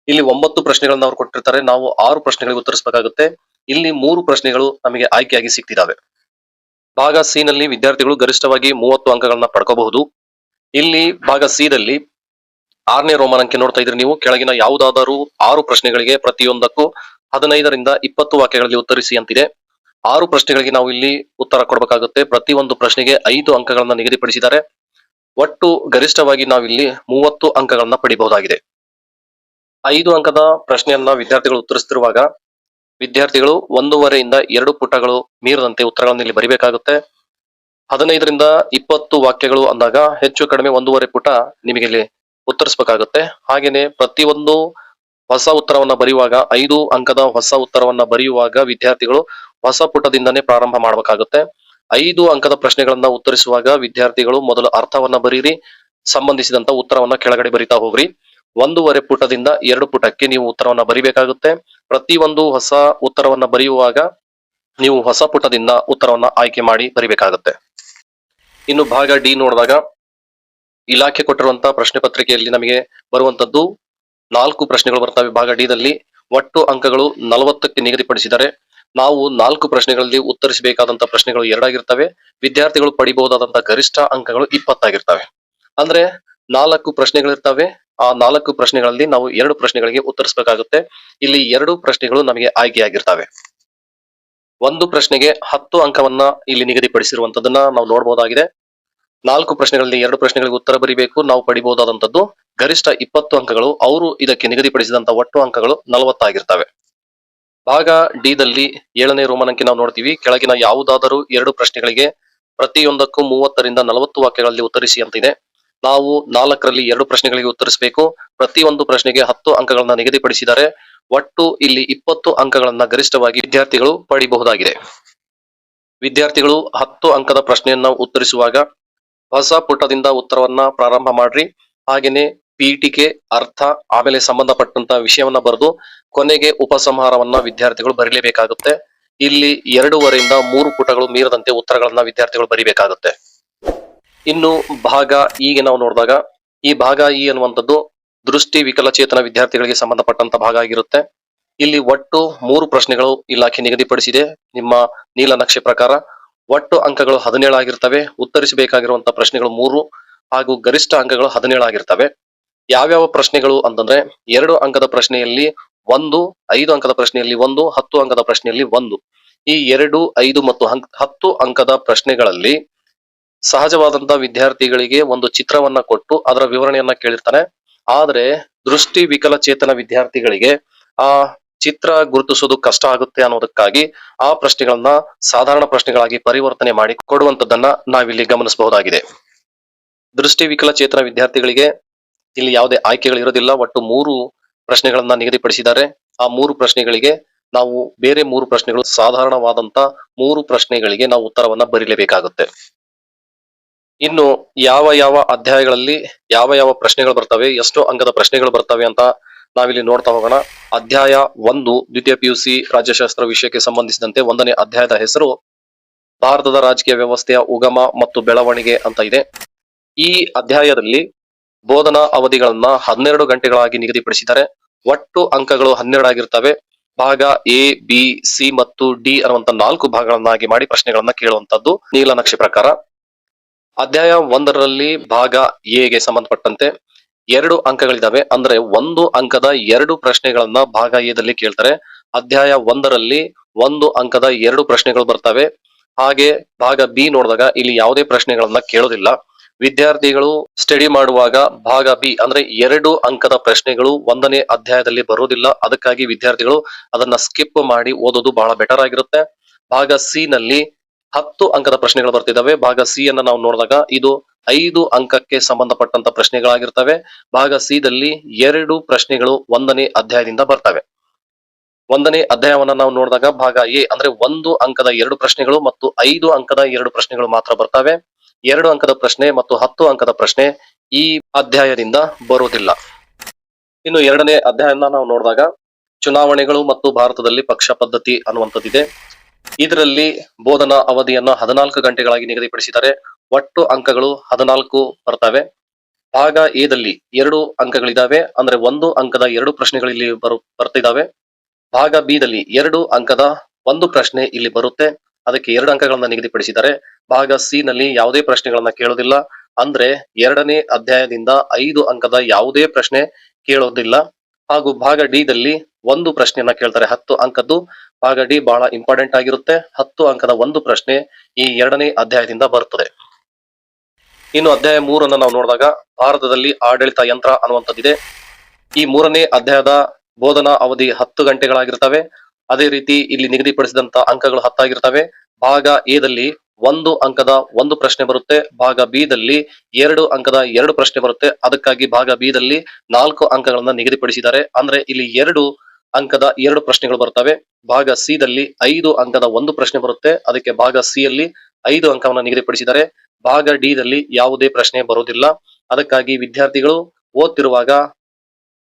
ಇಲ್ಲಿ ಒಂಬತ್ತು ಪ್ರಶ್ನೆಗಳನ್ನ ಅವ್ರು ಕೊಟ್ಟಿರ್ತಾರೆ. ನಾವು ಆರು ಪ್ರಶ್ನೆಗಳಿಗೆ ಉತ್ತರಿಸಬೇಕಾಗುತ್ತೆ. ಇಲ್ಲಿ ಮೂರು ಪ್ರಶ್ನೆಗಳು ನಮಗೆ ಆಯ್ಕೆಯಾಗಿ ಸಿಕ್ತಿದ್ದಾವೆ ಭಾಗ ಸಿ ನಲ್ಲಿ ವಿದ್ಯಾರ್ಥಿಗಳು ಗರಿಷ್ಠವಾಗಿ ಮೂವತ್ತು ಅಂಕಗಳನ್ನ ಪಡ್ಕೋಬಹುದು. ಇಲ್ಲಿ ಭಾಗ ಸಿ ದಲ್ಲಿ ಆರನೇ ರೋಮನ್ ಅಂಕೆ ನೋಡ್ತಾ ಇದ್ರಿ ನೀವು. ಕೆಳಗಿನ ಯಾವುದಾದರೂ ಆರು ಪ್ರಶ್ನೆಗಳಿಗೆ ಪ್ರತಿಯೊಂದಕ್ಕೂ ಹದಿನೈದರಿಂದ ಇಪ್ಪತ್ತು ವಾಕ್ಯಗಳಲ್ಲಿ ಉತ್ತರಿಸಿ ಅಂತಿದೆ. ಆರು ಪ್ರಶ್ನೆಗಳಿಗೆ ನಾವು ಇಲ್ಲಿ ಉತ್ತರ ಕೊಡಬೇಕಾಗುತ್ತೆ. ಪ್ರತಿಯೊಂದು ಪ್ರಶ್ನೆಗೆ ಐದು ಅಂಕಗಳನ್ನ ನಿಗದಿಪಡಿಸಿದ್ದಾರೆ. ಒಟ್ಟು ಗರಿಷ್ಠವಾಗಿ ನಾವಿಲ್ಲಿ ಮೂವತ್ತು ಅಂಕಗಳನ್ನ ಪಡಿಬಹುದಾಗಿದೆ. ಐದು ಅಂಕದ ಪ್ರಶ್ನೆಯನ್ನ ವಿದ್ಯಾರ್ಥಿಗಳು ಉತ್ತರಿಸುತ್ತಿರುವಾಗ ವಿದ್ಯಾರ್ಥಿಗಳು ಒಂದೂವರೆಯಿಂದ ಎರಡು ಪುಟಗಳು ಮೀರದಂತೆ ಉತ್ತರಗಳನ್ನು ಇಲ್ಲಿ ಬರಿಬೇಕಾಗುತ್ತೆ. ಹದಿನೈದರಿಂದ ಇಪ್ಪತ್ತು ವಾಕ್ಯಗಳು ಅಂದಾಗ ಹೆಚ್ಚು ಕಡಿಮೆ ಒಂದೂವರೆ ಪುಟ ನಿಮಗೆ ಇಲ್ಲಿ ಉತ್ತರಿಸಬೇಕಾಗುತ್ತೆ. ಹಾಗೇನೆ ಪ್ರತಿಯೊಂದು ಹೊಸ ಉತ್ತರವನ್ನ ಬರೆಯುವಾಗ, ಐದು ಅಂಕದ ಹೊಸ ಉತ್ತರವನ್ನ ಬರೆಯುವಾಗ ವಿದ್ಯಾರ್ಥಿಗಳು ಹೊಸ ಪುಟದಿಂದನೇ ಪ್ರಾರಂಭ ಮಾಡಬೇಕಾಗುತ್ತೆ. ಐದು ಅಂಕದ ಪ್ರಶ್ನೆಗಳನ್ನ ಉತ್ತರಿಸುವಾಗ ವಿದ್ಯಾರ್ಥಿಗಳು ಮೊದಲು ಅರ್ಥವನ್ನ ಬರೀರಿ, ಸಂಬಂಧಿಸಿದಂತ ಉತ್ತರವನ್ನ ಕೆಳಗಡೆ ಬರಿತಾ ಹೋಗ್ರಿ. ಒಂದೂವರೆ ಪುಟದಿಂದ ಎರಡು ಪುಟಕ್ಕೆ ನೀವು ಉತ್ತರವನ್ನ ಬರಿಬೇಕಾಗುತ್ತೆ. ಪ್ರತಿಯೊಂದು ಹೊಸ ಉತ್ತರವನ್ನ ಬರೆಯುವಾಗ ನೀವು ಹೊಸ ಪುಟದಿಂದ ಉತ್ತರವನ್ನ ಆಯ್ಕೆ ಮಾಡಿ ಬರಿಬೇಕಾಗುತ್ತೆ. ಇನ್ನು ಭಾಗ ಡಿ ನೋಡಿದಾಗ ಇಲಾಖೆ ಕೊಟ್ಟಿರುವಂತಹ ಪ್ರಶ್ನೆ ಪತ್ರಿಕೆಯಲ್ಲಿ ನಮಗೆ ಬರುವಂತದ್ದು ನಾಲ್ಕು ಪ್ರಶ್ನೆಗಳು ಬರ್ತವೆ ಭಾಗ ಡಿ ದಲ್ಲಿ ಒಟ್ಟು ಅಂಕಗಳು ನಲವತ್ತಕ್ಕೆ ನಿಗದಿಪಡಿಸಿದ್ದಾರೆ ನಾವು ನಾಲ್ಕು ಪ್ರಶ್ನೆಗಳಲ್ಲಿ ಉತ್ತರಿಸಬೇಕಾದಂತಹ ಪ್ರಶ್ನೆಗಳು ಎರಡಾಗಿರ್ತವೆ. ವಿದ್ಯಾರ್ಥಿಗಳು ಪಡಿಬಹುದಾದಂತಹ ಗರಿಷ್ಠ ಅಂಕಗಳು ಇಪ್ಪತ್ತಾಗಿರ್ತವೆ. ಅಂದ್ರೆ ನಾಲ್ಕು ಪ್ರಶ್ನೆಗಳಿರ್ತವೆ. ಆ ನಾಲ್ಕು ಪ್ರಶ್ನೆಗಳಲ್ಲಿ ನಾವು ಎರಡು ಪ್ರಶ್ನೆಗಳಿಗೆ ಉತ್ತರಿಸಬೇಕಾಗುತ್ತೆ. ಇಲ್ಲಿ ಎರಡು ಪ್ರಶ್ನೆಗಳು ನಮಗೆ ಆಯ್ಕೆಯಾಗಿರ್ತವೆ ಒಂದು ಪ್ರಶ್ನೆಗೆ ಹತ್ತು ಅಂಕವನ್ನ ಇಲ್ಲಿ ನಿಗದಿಪಡಿಸಿರುವಂತದನ್ನ ನಾವು ನೋಡಬಹುದಾಗಿದೆ ನಾಲ್ಕು ಪ್ರಶ್ನೆಗಳಲ್ಲಿ ಎರಡು ಪ್ರಶ್ನೆಗಳಿಗೆ ಉತ್ತರ ಬರೀಬೇಕು. ನಾವು ಪಡಿಬಹುದಾದಂತದ್ದು ಗರಿಷ್ಠ ಇಪ್ಪತ್ತು ಅಂಕಗಳು. ಅವರು ಇದಕ್ಕೆ ನಿಗದಿಪಡಿಸಿದಂತ ಒಟ್ಟು ಅಂಕಗಳು ನಲವತ್ತಾಗಿರ್ತವೆ. ಭಾಗ ಡಿ ದಲ್ಲಿ ಏಳನೇ ರೋಮನಂಕಿ ನಾವು ನೋಡ್ತೀವಿ. ಕೆಳಗಿನ ಯಾವುದಾದರೂ ಎರಡು ಪ್ರಶ್ನೆಗಳಿಗೆ ಪ್ರತಿಯೊಂದಕ್ಕೂ ಮೂವತ್ತರಿಂದ ನಲವತ್ತು ವಾಕ್ಯಗಳಲ್ಲಿ ಉತ್ತರಿಸಿ ಅಂತಿದೆ. ನಾವು ನಾಲ್ಕರಲ್ಲಿ ಎರಡು ಪ್ರಶ್ನೆಗಳಿಗೆ ಉತ್ತರಿಸಬೇಕು. ಪ್ರತಿಯೊಂದು ಪ್ರಶ್ನೆಗೆ ಹತ್ತು ಅಂಕಗಳನ್ನ ನಿಗದಿಪಡಿಸಿದರೆ ಒಟ್ಟು ಇಲ್ಲಿ ಇಪ್ಪತ್ತು ಅಂಕಗಳನ್ನ ಗರಿಷ್ಠವಾಗಿ ವಿದ್ಯಾರ್ಥಿಗಳು ಪಡಿಬಹುದಾಗಿದೆ. ವಿದ್ಯಾರ್ಥಿಗಳು ಹತ್ತು ಅಂಕದ ಪ್ರಶ್ನೆಯನ್ನ ಉತ್ತರಿಸುವಾಗ ಹೊಸ ಪುಟದಿಂದ ಉತ್ತರವನ್ನ ಪ್ರಾರಂಭ ಮಾಡ್ರಿ. ಹಾಗೇನೆ ಪೀಠಿಕೆ ಅರ್ಥ, ಆಮೇಲೆ ಸಂಬಂಧಪಟ್ಟಂತ ವಿಷಯವನ್ನ ಬರೆದು ಕೊನೆಗೆ ಉಪಸಂಹಾರವನ್ನ ವಿದ್ಯಾರ್ಥಿಗಳು ಬರೀಲೇಬೇಕಾಗುತ್ತೆ. ಇಲ್ಲಿ ಎರಡೂವರೆಯಿಂದ ಮೂರು ಪುಟಗಳು ಮೀರದಂತೆ ಉತ್ತರಗಳನ್ನ ವಿದ್ಯಾರ್ಥಿಗಳು ಬರೀಬೇಕಾಗುತ್ತೆ. ಇನ್ನು ಭಾಗ ಈಗ ನಾವು ನೋಡಿದಾಗ, ಈ ಭಾಗ ಇ ಅನ್ನುವಂಥದ್ದು ದೃಷ್ಟಿ ವಿಕಲಚೇತನ ವಿದ್ಯಾರ್ಥಿಗಳಿಗೆ ಸಂಬಂಧಪಟ್ಟಂತ ಭಾಗ ಆಗಿರುತ್ತೆ. ಇಲ್ಲಿ ಒಟ್ಟು ಮೂರು ಪ್ರಶ್ನೆಗಳು ಇಲಾಖೆ ನಿಗದಿಪಡಿಸಿದೆ, ನಿಮ್ಮ ನೀಲನಕ್ಷೆ ಪ್ರಕಾರ. ಒಟ್ಟು ಅಂಕಗಳು ಹದಿನೇಳು ಆಗಿರ್ತವೆ ಉತ್ತರಿಸಬೇಕಾಗಿರುವಂತಹ ಪ್ರಶ್ನೆಗಳು ಮೂರು, ಹಾಗೂ ಗರಿಷ್ಠ ಅಂಕಗಳು ಹದಿನೇಳು ಆಗಿರ್ತವೆ ಯಾವ್ಯಾವ ಪ್ರಶ್ನೆಗಳು ಅಂತಂದ್ರೆ ಎರಡು ಅಂಕದ ಪ್ರಶ್ನೆಯಲ್ಲಿ ಒಂದು, ಐದು ಅಂಕದ ಪ್ರಶ್ನೆಯಲ್ಲಿ ಒಂದು, ಹತ್ತು ಅಂಕದ ಪ್ರಶ್ನೆಯಲ್ಲಿ ಒಂದು. ಈ ಎರಡು, ಐದು ಮತ್ತು ಹತ್ತು ಅಂಕದ ಪ್ರಶ್ನೆಗಳಲ್ಲಿ ಸಹಜವಾದಂತಹ ವಿದ್ಯಾರ್ಥಿಗಳಿಗೆ ಒಂದು ಚಿತ್ರವನ್ನ ಕೊಟ್ಟು ಅದರ ವಿವರಣೆಯನ್ನ ಕೇಳಿರ್ತಾನೆ. ಆದ್ರೆ ದೃಷ್ಟಿ ವಿಕಲಚೇತನ ವಿದ್ಯಾರ್ಥಿಗಳಿಗೆ ಆ ಚಿತ್ರ ಗುರುತಿಸೋದು ಕಷ್ಟ ಆಗುತ್ತೆ ಅನ್ನೋದಕ್ಕಾಗಿ ಆ ಪ್ರಶ್ನೆಗಳನ್ನ ಸಾಧಾರಣ ಪ್ರಶ್ನೆಗಳಾಗಿ ಪರಿವರ್ತನೆ ಮಾಡಿ ಕೊಡುವಂತದ್ದನ್ನ ನಾವಿಲ್ಲಿ ಗಮನಿಸಬಹುದಾಗಿದೆ. ದೃಷ್ಟಿ ವಿಕಲಚೇತನ ವಿದ್ಯಾರ್ಥಿಗಳಿಗೆ ಇಲ್ಲಿ ಯಾವುದೇ ಆಯ್ಕೆಗಳು ಇರೋದಿಲ್ಲ. ಒಟ್ಟು ಮೂರು ಪ್ರಶ್ನೆಗಳನ್ನ ನಿಗದಿಪಡಿಸಿದ್ದಾರೆ. ಆ ಮೂರು ಪ್ರಶ್ನೆಗಳಿಗೆ ನಾವು ಬೇರೆ ಮೂರು ಪ್ರಶ್ನೆಗಳು ಸಾಧಾರಣವಾದಂತ ಮೂರು ಪ್ರಶ್ನೆಗಳಿಗೆ ನಾವು ಉತ್ತರವನ್ನ ಬರೀಲೇಬೇಕಾಗುತ್ತೆ. ಇನ್ನು ಯಾವ ಯಾವ ಅಧ್ಯಾಯಗಳಲ್ಲಿ ಯಾವ ಯಾವ ಪ್ರಶ್ನೆಗಳು ಬರ್ತವೆ, ಎಷ್ಟು ಅಂಗದ ಪ್ರಶ್ನೆಗಳು ಬರ್ತವೆ ಅಂತ ನಾವಿಲ್ಲಿ ನೋಡ್ತಾ ಹೋಗೋಣ. ಅಧ್ಯಾಯ ಒಂದು, ದ್ವಿತೀಯ ಪಿಯುಸಿ ರಾಜ್ಯಶಾಸ್ತ್ರ ವಿಷಯಕ್ಕೆ ಸಂಬಂಧಿಸಿದಂತೆ ಒಂದನೇ ಅಧ್ಯಾಯದ ಹೆಸರು ಭಾರತದ ರಾಜಕೀಯ ವ್ಯವಸ್ಥೆಯ ಉಗಮ ಮತ್ತು ಬೆಳವಣಿಗೆ ಅಂತ ಇದೆ. ಈ ಅಧ್ಯಾಯದಲ್ಲಿ ಬೋಧನಾ ಅವಧಿಗಳನ್ನ ಹನ್ನೆರಡು ಗಂಟೆಗಳಾಗಿ ನಿಗದಿಪಡಿಸಿದ್ದಾರೆ. ಒಟ್ಟು ಅಂಕಗಳು ಹನ್ನೆರಡಾಗಿರ್ತವೆ ಭಾಗ ಎ, ಬಿ, ಸಿ ಮತ್ತು ಡಿ ಅನ್ನುವಂತ ನಾಲ್ಕು ಭಾಗಗಳನ್ನಾಗಿ ಮಾಡಿ ಪ್ರಶ್ನೆಗಳನ್ನ ಕೇಳುವಂತದ್ದು ನೀಲನಕ್ಷೆ ಪ್ರಕಾರ. ಅಧ್ಯಾಯ ಒಂದರಲ್ಲಿ ಭಾಗ ಎಗೆ ಸಂಬಂಧಪಟ್ಟಂತೆ ಎರಡು ಅಂಕಗಳಿದಾವೆ. ಅಂದ್ರೆ ಒಂದು ಅಂಕದ ಎರಡು ಪ್ರಶ್ನೆಗಳನ್ನ ಭಾಗ ಎದಲ್ಲಿ ಕೇಳ್ತಾರೆ. ಅಧ್ಯಾಯ ಒಂದರಲ್ಲಿ ಒಂದು ಅಂಕದ ಎರಡು ಪ್ರಶ್ನೆಗಳು ಬರ್ತವೆ. ಹಾಗೆ ಭಾಗ ಬಿ ನೋಡಿದಾಗ ಇಲ್ಲಿ ಯಾವುದೇ ಪ್ರಶ್ನೆಗಳನ್ನ ಕೇಳೋದಿಲ್ಲ. ವಿದ್ಯಾರ್ಥಿಗಳು ಸ್ಟಡಿ ಮಾಡುವಾಗ ಭಾಗ ಬಿ ಅಂದ್ರೆ ಎರಡು ಅಂಕದ ಪ್ರಶ್ನೆಗಳು ಒಂದನೇ ಅಧ್ಯಾಯದಲ್ಲಿ ಬರೋದಿಲ್ಲ. ಅದಕ್ಕಾಗಿ ವಿದ್ಯಾರ್ಥಿಗಳು ಅದನ್ನ ಸ್ಕಿಪ್ ಮಾಡಿ ಓದೋದು ಬಹಳ ಬೆಟರ್ ಆಗಿರುತ್ತೆ. ಭಾಗ ಸಿ ನಲ್ಲಿ ಹತ್ತು ಅಂಕದ ಪ್ರಶ್ನೆಗಳು ಬರ್ತಿದ್ದಾವೆ ಭಾಗ ಸಿ ಅನ್ನ ನಾವು ನೋಡಿದಾಗ ಇದು ಐದು ಅಂಕಕ್ಕೆ ಸಂಬಂಧಪಟ್ಟಂತ ಪ್ರಶ್ನೆಗಳಾಗಿರ್ತವೆ. ಭಾಗ ಸಿ ದಲ್ಲಿ ಎರಡು ಪ್ರಶ್ನೆಗಳು ಒಂದನೇ ಅಧ್ಯಾಯದಿಂದ ಬರ್ತವೆ. ಒಂದನೇ ಅಧ್ಯಾಯವನ್ನ ನಾವು ನೋಡಿದಾಗ ಭಾಗ ಎ ಅಂದ್ರೆ ಒಂದು ಅಂಕದ ಎರಡು ಪ್ರಶ್ನೆಗಳು ಮತ್ತು ಐದು ಅಂಕದ ಎರಡು ಪ್ರಶ್ನೆಗಳು ಮಾತ್ರ ಬರ್ತವೆ. ಎರಡು ಅಂಕದ ಪ್ರಶ್ನೆ ಮತ್ತು ಹತ್ತು ಅಂಕದ ಪ್ರಶ್ನೆ ಈ ಅಧ್ಯಾಯದಿಂದ ಬರುವುದಿಲ್ಲ. ಇನ್ನು ಎರಡನೇ ಅಧ್ಯಾಯನ ನಾವು ನೋಡಿದಾಗ ಚುನಾವಣೆಗಳು ಮತ್ತು ಭಾರತದಲ್ಲಿ ಪಕ್ಷ ಪದ್ಧತಿ ಅನ್ನುವಂಥದ್ದಿದೆ. ಇದರಲ್ಲಿ ಬೋಧನಾ ಅವಧಿಯನ್ನ ಹದಿನಾಲ್ಕು ಗಂಟೆಗಳಾಗಿ ನಿಗದಿಪಡಿಸಿದ್ದಾರೆ. ಒಟ್ಟು ಅಂಕಗಳು ಹದಿನಾಲ್ಕು ಬರ್ತವೆ. ಭಾಗ ಎದಲ್ಲಿ ಎರಡು ಅಂಕಗಳಿದಾವೆ ಅಂದ್ರೆ ಒಂದು ಅಂಕದ ಎರಡು ಪ್ರಶ್ನೆಗಳು ಇಲ್ಲಿ ಬರು ಬರ್ತಿದಾವೆ ಭಾಗ ಬಿ ದಲ್ಲಿ ಎರಡು ಅಂಕದ ಒಂದು ಪ್ರಶ್ನೆ ಇಲ್ಲಿ ಬರುತ್ತೆ. ಅದಕ್ಕೆ ಎರಡು ಅಂಕಗಳನ್ನ ನಿಗದಿಪಡಿಸಿದ್ದಾರೆ. ಭಾಗ ಸಿ ನಲ್ಲಿ ಯಾವುದೇ ಪ್ರಶ್ನೆಗಳನ್ನ ಕೇಳೋದಿಲ್ಲ. ಅಂದ್ರೆ ಎರಡನೇ ಅಧ್ಯಾಯದಿಂದ ಐದು ಅಂಕದ ಯಾವುದೇ ಪ್ರಶ್ನೆ ಕೇಳೋದಿಲ್ಲ. ಹಾಗೂ ಭಾಗ ಡಿ ದಲ್ಲಿ ಒಂದು ಪ್ರಶ್ನೆಯನ್ನ ಕೇಳ್ತಾರೆ. ಹತ್ತು ಅಂಕದ್ದು. ಭಾಗ ಡಿ ಬಹಳ ಇಂಪಾರ್ಟೆಂಟ್ ಆಗಿರುತ್ತೆ. ಹತ್ತು ಅಂಕದ ಒಂದು ಪ್ರಶ್ನೆ ಈ ಎರಡನೇ ಅಧ್ಯಾಯದಿಂದ ಬರುತ್ತದೆ. ಇನ್ನು ಅಧ್ಯಾಯ ಮೂರನ್ನ ನಾವು ನೋಡಿದಾಗ ಭಾರತದಲ್ಲಿ ಆಡಳಿತ ಯಂತ್ರ ಅನ್ನುವಂಥದ್ದಿದೆ. ಈ ಮೂರನೇ ಅಧ್ಯಾಯದ ಬೋಧನಾ ಅವಧಿ ಹತ್ತು ಗಂಟೆಗಳಾಗಿರ್ತವೆ. ಅದೇ ರೀತಿ ಇಲ್ಲಿ ನಿಗದಿಪಡಿಸಿದಂತ ಅಂಕಗಳು ಹತ್ತಾಗಿರ್ತವೆ. ಭಾಗ ಎ ದಲ್ಲಿ ಒಂದು ಅಂಕದ ಒಂದು ಪ್ರಶ್ನೆ ಬರುತ್ತೆ. ಭಾಗ ಬಿ ದಲ್ಲಿ ಎರಡು ಅಂಕದ ಎರಡು ಪ್ರಶ್ನೆ ಬರುತ್ತೆ. ಅದಕ್ಕಾಗಿ ಭಾಗ ಬಿ ದಲ್ಲಿ ನಾಲ್ಕು ಅಂಕಗಳನ್ನ ನಿಗದಿಪಡಿಸಿದ್ದಾರೆ. ಅಂದ್ರೆ ಇಲ್ಲಿ ಎರಡು ಅಂಕದ ಎರಡು ಪ್ರಶ್ನೆಗಳು ಬರ್ತವೆ. ಭಾಗ ಸಿ ದಲ್ಲಿ ಐದು ಅಂಕದ ಒಂದು ಪ್ರಶ್ನೆ ಬರುತ್ತೆ. ಅದಕ್ಕೆ ಭಾಗ ಸಿ ಯಲ್ಲಿ ಐದು ಅಂಕವನ್ನ ನಿಗದಿಪಡಿಸಿದ್ದಾರೆ. ಭಾಗ ಡಿ ದಲ್ಲಿ ಯಾವುದೇ ಪ್ರಶ್ನೆ ಬರುವುದಿಲ್ಲ. ಅದಕ್ಕಾಗಿ ವಿದ್ಯಾರ್ಥಿಗಳು ಓದ್ತಿರುವಾಗ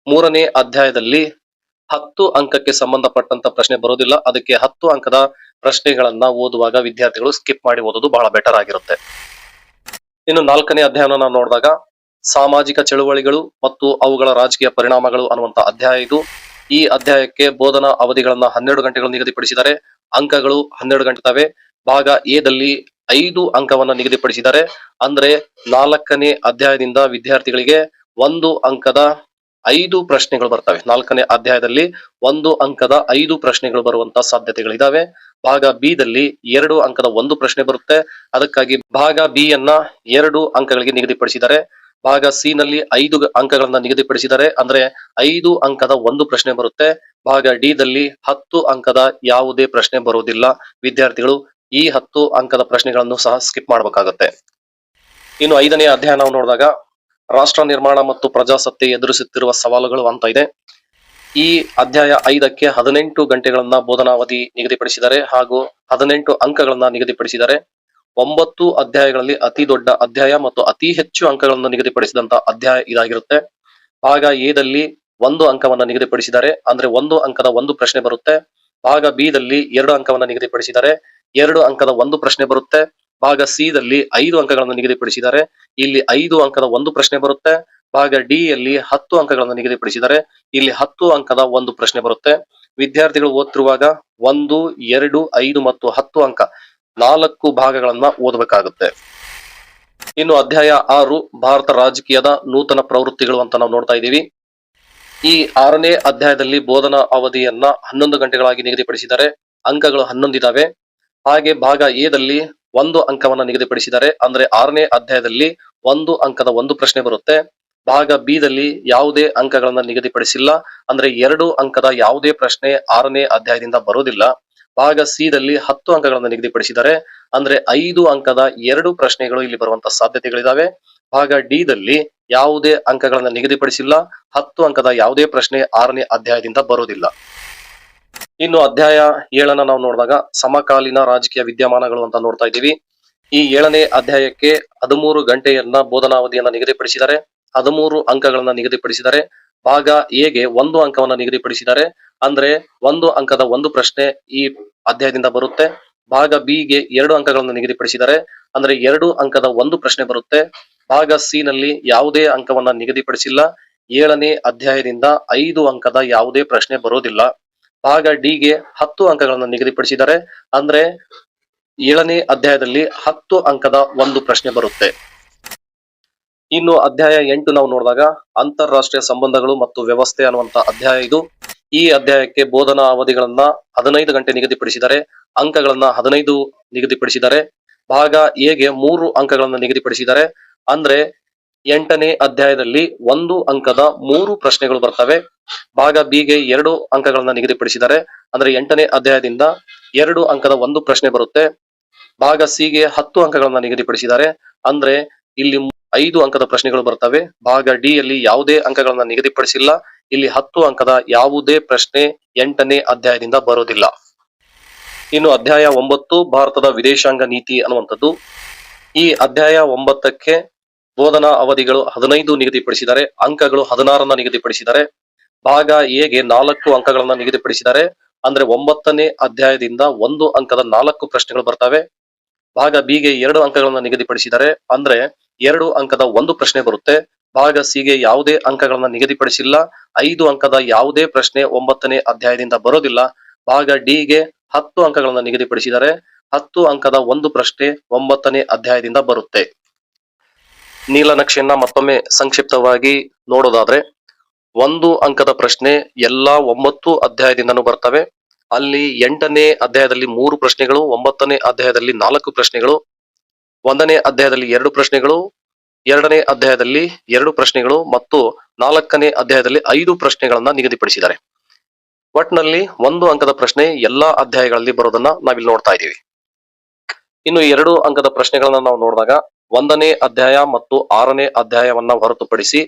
ಮೂರನೇ ಅಧ್ಯಾಯದಲ್ಲಿ ಹತ್ತು ಅಂಕಕ್ಕೆ ಸಂಬಂಧಪಟ್ಟಂತ ಪ್ರಶ್ನೆ ಬರೋದಿಲ್ಲ. ಅದಕ್ಕೆ ಹತ್ತು ಅಂಕದ ಪ್ರಶ್ನೆಗಳನ್ನ ಓದುವಾಗ ವಿದ್ಯಾರ್ಥಿಗಳು ಸ್ಕಿಪ್ ಮಾಡಿ ಓದೋದು ಬಹಳ ಬೆಟರ್ ಆಗಿರುತ್ತೆ. ಇನ್ನು ನಾಲ್ಕನೇ ಅಧ್ಯಾಯನ ನೋಡಿದಾಗ, ಸಾಮಾಜಿಕ ಚಳುವಳಿಗಳು ಮತ್ತು ಅವುಗಳ ರಾಜಕೀಯ ಪರಿಣಾಮಗಳು ಅನ್ನುವಂತ ಅಧ್ಯಾಯ ಇದು. ಈ ಅಧ್ಯಾಯಕ್ಕೆ ಬೋಧನಾ ಅವಧಿಗಳನ್ನ ಹನ್ನೆರಡು ಗಂಟೆಗಳು ನಿಗದಿಪಡಿಸಿದ್ದಾರೆ. ಅಂಕಗಳು ಹನ್ನೆರಡು ಗಂಟೆ ತವೆ ಭಾಗ ಎದಲ್ಲಿ ಐದು ಅಂಕವನ್ನ ನಿಗದಿಪಡಿಸಿದ್ದಾರೆ. ಅಂದ್ರೆ ನಾಲ್ಕನೇ ಅಧ್ಯಾಯದಿಂದ ವಿದ್ಯಾರ್ಥಿಗಳಿಗೆ ಒಂದು ಅಂಕದ ಐದು ಪ್ರಶ್ನೆಗಳು ಬರ್ತವೆ. ನಾಲ್ಕನೇ ಅಧ್ಯಾಯದಲ್ಲಿ ಒಂದು ಅಂಕದ ಐದು ಪ್ರಶ್ನೆಗಳು ಬರುವಂತ ಸಾಧ್ಯತೆಗಳಿದಾವೆ. ಭಾಗ ಬಿ ದಲ್ಲಿ ಎರಡು ಅಂಕದ ಒಂದು ಪ್ರಶ್ನೆ ಬರುತ್ತೆ. ಅದಕ್ಕಾಗಿ ಭಾಗ ಬಿ ಯನ್ನ ಎರಡು ಅಂಕಗಳಿಗೆ ನಿಗದಿಪಡಿಸಿದ್ದಾರೆ ಭಾಗ ಸಿ ನಲ್ಲಿ ಐದು ಅಂಕಗಳನ್ನ ನಿಗದಿಪಡಿಸಿದ್ದಾರೆ ಅಂದ್ರೆ ಐದು ಅಂಕದ ಒಂದು ಪ್ರಶ್ನೆ ಬರುತ್ತೆ. ಭಾಗ ಡಿ ದಲ್ಲಿ ಹತ್ತು ಅಂಕದ ಯಾವುದೇ ಪ್ರಶ್ನೆ ಬರುವುದಿಲ್ಲ. ವಿದ್ಯಾರ್ಥಿಗಳು ಈ ಹತ್ತು ಅಂಕದ ಪ್ರಶ್ನೆಗಳನ್ನು ಸಹ ಸ್ಕಿಪ್ ಮಾಡಬೇಕಾಗುತ್ತೆ. ಇನ್ನು ಐದನೇ ಅಧ್ಯಾಯ ನಾವು ನೋಡಿದಾಗ ರಾಷ್ಟ್ರ ನಿರ್ಮಾಣ ಮತ್ತು ಪ್ರಜಾಸತ್ತೆ ಎದುರಿಸುತ್ತಿರುವ ಸವಾಲುಗಳು ಅಂತ ಇದೆ. ಈ ಅಧ್ಯಾಯ ಐದಕ್ಕೆ ಹದಿನೆಂಟು ಗಂಟೆಗಳನ್ನ ಬೋಧನಾವಧಿ ನಿಗದಿಪಡಿಸಿದ್ದಾರೆ ಹಾಗೂ ಹದಿನೆಂಟು ಅಂಕಗಳನ್ನ ನಿಗದಿಪಡಿಸಿದ್ದಾರೆ. ಒಂಬತ್ತು ಅಧ್ಯಾಯಗಳಲ್ಲಿ ಅತಿ ದೊಡ್ಡ ಅಧ್ಯಾಯ ಮತ್ತು ಅತಿ ಹೆಚ್ಚು ಅಂಕಗಳನ್ನು ನಿಗದಿಪಡಿಸಿದಂತ ಅಧ್ಯಾಯ ಇದಾಗಿರುತ್ತೆ. ಭಾಗ ಎದಲ್ಲಿ ಒಂದು ಅಂಕವನ್ನ ನಿಗದಿಪಡಿಸಿದ್ದಾರೆ. ಅಂದ್ರೆ ಒಂದು ಅಂಕದ ಒಂದು ಪ್ರಶ್ನೆ ಬರುತ್ತೆ. ಭಾಗ ಬಿ ದಲ್ಲಿ ಎರಡು ಅಂಕವನ್ನ ನಿಗದಿಪಡಿಸಿದ್ದಾರೆ. ಎರಡು ಅಂಕದ ಒಂದು ಪ್ರಶ್ನೆ ಬರುತ್ತೆ. ಭಾಗ ಸಿ ದಲ್ಲಿ ಐದು ಅಂಕಗಳನ್ನು ನಿಗದಿಪಡಿಸಿದ್ದಾರೆ. ಇಲ್ಲಿ ಐದು ಅಂಕದ ಒಂದು ಪ್ರಶ್ನೆ ಬರುತ್ತೆ. ಭಾಗ ಡಿ ಯಲ್ಲಿ ಹತ್ತು ಅಂಕಗಳನ್ನು ನಿಗದಿಪಡಿಸಿದ್ದಾರೆ. ಇಲ್ಲಿ ಹತ್ತು ಅಂಕದ ಒಂದು ಪ್ರಶ್ನೆ ಬರುತ್ತೆ. ವಿದ್ಯಾರ್ಥಿಗಳು ಓದ್ತಿರುವಾಗ ಒಂದು, ಎರಡು, ಐದು ಮತ್ತು ಹತ್ತು ಅಂಕ ನಾಲ್ಕು ಭಾಗಗಳನ್ನ ಓದಬೇಕಾಗುತ್ತೆ. ಇನ್ನು ಅಧ್ಯಾಯ ಆರು, ಭಾರತ ರಾಜಕೀಯದ ನೂತನ ಪ್ರವೃತ್ತಿಗಳು ಅಂತ ನಾವು ನೋಡ್ತಾ ಇದ್ದೀವಿ. ಈ ಆರನೇ ಅಧ್ಯಾಯದಲ್ಲಿ ಬೋಧನಾ ಅವಧಿಯನ್ನ ಹನ್ನೊಂದು ಗಂಟೆಗಳಾಗಿ ನಿಗದಿಪಡಿಸಿದ್ದಾರೆ. ಅಂಕಗಳು ಹನ್ನೊಂದಿದ್ದಾವೆ ಇದಾವೆ ಹಾಗೆ ಭಾಗ ಎದಲ್ಲಿ ಒಂದು ಅಂಕವನ್ನ ನಿಗದಿಪಡಿಸಿದ್ದಾರೆ. ಅಂದ್ರೆ ಆರನೇ ಅಧ್ಯಾಯದಲ್ಲಿ ಒಂದು ಅಂಕದ ಒಂದು ಪ್ರಶ್ನೆ ಬರುತ್ತೆ. ಭಾಗ ಬಿ ದಲ್ಲಿ ಯಾವುದೇ ಅಂಕಗಳನ್ನ ನಿಗದಿಪಡಿಸಿಲ್ಲ. ಅಂದ್ರೆ ಎರಡು ಅಂಕದ ಯಾವುದೇ ಪ್ರಶ್ನೆ ಆರನೇ ಅಧ್ಯಾಯದಿಂದ ಬರೋದಿಲ್ಲ. ಭಾಗ ಸಿ ದಲ್ಲಿ ಹತ್ತು ಅಂಕಗಳನ್ನು ನಿಗದಿಪಡಿಸಿದ್ದಾರೆ. ಅಂದ್ರೆ ಐದು ಅಂಕದ ಎರಡು ಪ್ರಶ್ನೆಗಳು ಇಲ್ಲಿ ಬರುವಂತ ಸಾಧ್ಯತೆಗಳಿದಾವೆ. ಭಾಗ ಡಿ ದಲ್ಲಿ ಯಾವುದೇ ಅಂಕಗಳನ್ನು ನಿಗದಿಪಡಿಸಿಲ್ಲ. ಹತ್ತು ಅಂಕದ ಯಾವುದೇ ಪ್ರಶ್ನೆ ಆರನೇ ಅಧ್ಯಾಯದಿಂದ ಬರೋದಿಲ್ಲ. ಇನ್ನು ಅಧ್ಯಾಯ ಏಳನ್ನ ನಾವು ನೋಡಿದಾಗ ಸಮಕಾಲೀನ ರಾಜಕೀಯ ವಿದ್ಯಮಾನಗಳು ಅಂತ ನೋಡ್ತಾ ಇದ್ದೀವಿ. ಈ ಏಳನೇ ಅಧ್ಯಾಯಕ್ಕೆ ಹದಿಮೂರು ಗಂಟೆಯನ್ನ ಬೋಧನಾವಧಿಯನ್ನ ನಿಗದಿಪಡಿಸಿದ್ದಾರೆ. ಹದಿಮೂರು ಅಂಕಗಳನ್ನ ನಿಗದಿಪಡಿಸಿದ್ದಾರೆ. ಭಾಗ ಎಗೆ ಒಂದು ಅಂಕವನ್ನ ನಿಗದಿಪಡಿಸಿದ್ದಾರೆ. ಅಂದ್ರೆ ಒಂದು ಅಂಕದ ಒಂದು ಪ್ರಶ್ನೆ ಈ ಅಧ್ಯಾಯದಿಂದ ಬರುತ್ತೆ. ಭಾಗ ಬಿ ಗೆ ಎರಡು ಅಂಕಗಳನ್ನು ನಿಗದಿಪಡಿಸಿದ್ದಾರೆ. ಅಂದ್ರೆ ಎರಡು ಅಂಕದ ಒಂದು ಪ್ರಶ್ನೆ ಬರುತ್ತೆ. ಭಾಗ ಸಿ ನಲ್ಲಿ ಯಾವುದೇ ಅಂಕವನ್ನ ನಿಗದಿಪಡಿಸಿಲ್ಲ. ಏಳನೇ ಅಧ್ಯಾಯದಿಂದ ಐದು ಅಂಕದ ಯಾವುದೇ ಪ್ರಶ್ನೆ ಬರೋದಿಲ್ಲ. ಭಾಗ ಡಿ ಗೆ ಹತ್ತು ಅಂಕಗಳನ್ನು ನಿಗದಿಪಡಿಸಿದ್ದಾರೆ. ಅಂದ್ರೆ ಏಳನೇ ಅಧ್ಯಾಯದಲ್ಲಿ ಹತ್ತು ಅಂಕದ ಒಂದು ಪ್ರಶ್ನೆ ಬರುತ್ತೆ. ಇನ್ನು ಅಧ್ಯಾಯ ಎಂಟು ನಾವು ನೋಡಿದಾಗ ಅಂತಾರಾಷ್ಟ್ರೀಯ ಸಂಬಂಧಗಳು ಮತ್ತು ವ್ಯವಸ್ಥೆ ಅನ್ನುವಂತ ಅಧ್ಯಾಯ ಇದು. ಈ ಅಧ್ಯಾಯಕ್ಕೆ ಬೋಧನಾ ಅವಧಿಗಳನ್ನ ಹದಿನೈದು ಗಂಟೆ ನಿಗದಿಪಡಿಸಿದರೆ ಅಂಕಗಳನ್ನ ಹದಿನೈದು ನಿಗದಿಪಡಿಸಿದರೆ ಭಾಗ ಎಗೆ ಮೂರು ಅಂಕಗಳನ್ನು ನಿಗದಿಪಡಿಸಿದರೆ ಅಂದ್ರೆ ಎಂಟನೇ ಅಧ್ಯಾಯದಲ್ಲಿ ಒಂದು ಅಂಕದ ಮೂರು ಪ್ರಶ್ನೆಗಳು ಬರ್ತವೆ. ಭಾಗ ಬಿ ಗೆ ಎರಡು ಅಂಕಗಳನ್ನ ನಿಗದಿಪಡಿಸಿದ್ದಾರೆ. ಅಂದ್ರೆ ಎಂಟನೇ ಅಧ್ಯಾಯದಿಂದ ಎರಡು ಅಂಕದ ಒಂದು ಪ್ರಶ್ನೆ ಬರುತ್ತೆ. ಭಾಗ ಸಿ ಗೆ ಹತ್ತು ಅಂಕಗಳನ್ನ ನಿಗದಿಪಡಿಸಿದ್ದಾರೆ. ಅಂದ್ರೆ ಇಲ್ಲಿ ಐದು ಅಂಕದ ಪ್ರಶ್ನೆಗಳು ಬರ್ತವೆ. ಭಾಗ ಡಿ ಯಲ್ಲಿ ಯಾವುದೇ ಅಂಕಗಳನ್ನ ನಿಗದಿಪಡಿಸಿಲ್ಲ. ಇಲ್ಲಿ ಹತ್ತು ಅಂಕದ ಯಾವುದೇ ಪ್ರಶ್ನೆ ಎಂಟನೇ ಅಧ್ಯಾಯದಿಂದ ಬರೋದಿಲ್ಲ. ಇನ್ನು ಅಧ್ಯಾಯ ಒಂಬತ್ತು, ಭಾರತದ ವಿದೇಶಾಂಗ ನೀತಿ ಅನ್ನುವಂಥದ್ದು. ಈ ಅಧ್ಯಾಯ ಒಂಬತ್ತಕ್ಕೆ ಬೋಧನಾ ಅವಧಿಗಳು ಹದಿನೈದು ನಿಗದಿಪಡಿಸಿದ್ದಾರೆ ಅಂಕಗಳು ಹದಿನಾರನ್ನ ನಿಗದಿಪಡಿಸಿದ್ದಾರೆ ಭಾಗ ಎಗೆ ನಾಲ್ಕು ಅಂಕಗಳನ್ನ ನಿಗದಿಪಡಿಸಿದ್ದಾರೆ ಅಂದ್ರೆ ಒಂಬತ್ತನೇ ಅಧ್ಯಾಯದಿಂದ ಒಂದು ಅಂಕದ ನಾಲ್ಕು ಪ್ರಶ್ನೆಗಳು ಬರ್ತವೆ. ಭಾಗ ಬಿಗೆ ಎರಡು ಅಂಕಗಳನ್ನ ನಿಗದಿಪಡಿಸಿದ್ದಾರೆ ಅಂದ್ರೆ ಎರಡು ಅಂಕದ ಒಂದು ಪ್ರಶ್ನೆ ಬರುತ್ತೆ. ಭಾಗ ಸಿ ಗೆ ಯಾವುದೇ ಅಂಕಗಳನ್ನ ನಿಗದಿಪಡಿಸಿಲ್ಲ, ಐದು ಅಂಕದ ಯಾವುದೇ ಪ್ರಶ್ನೆ ಒಂಬತ್ತನೇ ಅಧ್ಯಾಯದಿಂದ ಬರೋದಿಲ್ಲ. ಭಾಗ ಡಿಗೆ ಹತ್ತು ಅಂಕಗಳನ್ನ ನಿಗದಿಪಡಿಸಿದ್ದಾರೆ ಹತ್ತು ಅಂಕದ ಒಂದು ಪ್ರಶ್ನೆ ಒಂಬತ್ತನೇ ಅಧ್ಯಾಯದಿಂದ ಬರುತ್ತೆ. ನೀಲನಕ್ಷೆಯನ್ನ ಮತ್ತೊಮ್ಮೆ ಸಂಕ್ಷಿಪ್ತವಾಗಿ ನೋಡೋದಾದ್ರೆ, ಒಂದು ಅಂಕದ ಪ್ರಶ್ನೆ ಎಲ್ಲಾ ಒಂಬತ್ತು ಅಧ್ಯಾಯದಿಂದನೂ ಬರ್ತವೆ. ಅಲ್ಲಿ ಎಂಟನೇ ಅಧ್ಯಾಯದಲ್ಲಿ ಮೂರು ಪ್ರಶ್ನೆಗಳು, ಒಂಬತ್ತನೇ ಅಧ್ಯಾಯದಲ್ಲಿ ನಾಲ್ಕು ಪ್ರಶ್ನೆಗಳು, ಒಂದನೇ ಅಧ್ಯಾಯದಲ್ಲಿ ಎರಡು ಪ್ರಶ್ನೆಗಳು, ಎರಡನೇ ಅಧ್ಯಾಯದಲ್ಲಿ ಎರಡು ಪ್ರಶ್ನೆಗಳು ಮತ್ತು ನಾಲ್ಕನೇ ಅಧ್ಯಾಯದಲ್ಲಿ ಐದು ಪ್ರಶ್ನೆಗಳನ್ನ ನಿಗದಿಪಡಿಸಿದ್ದಾರೆ. ಒಟ್ನಲ್ಲಿ ಒಂದು ಅಂಕದ ಪ್ರಶ್ನೆ ಎಲ್ಲಾ ಅಧ್ಯಾಯಗಳಲ್ಲಿ ಬರೋದನ್ನ ನಾವಿಲ್ಲಿ ನೋಡ್ತಾ ಇದ್ದೀವಿ. ಇನ್ನು ಎರಡು ಅಂಕದ ಪ್ರಶ್ನೆಗಳನ್ನ ನಾವು ನೋಡಿದಾಗ ಒಂದನೇ ಅಧ್ಯಾಯ ಮತ್ತು ಆರನೇ ಅಧ್ಯಾಯವನ್ನ ಹೊರತುಪಡಿಸಿ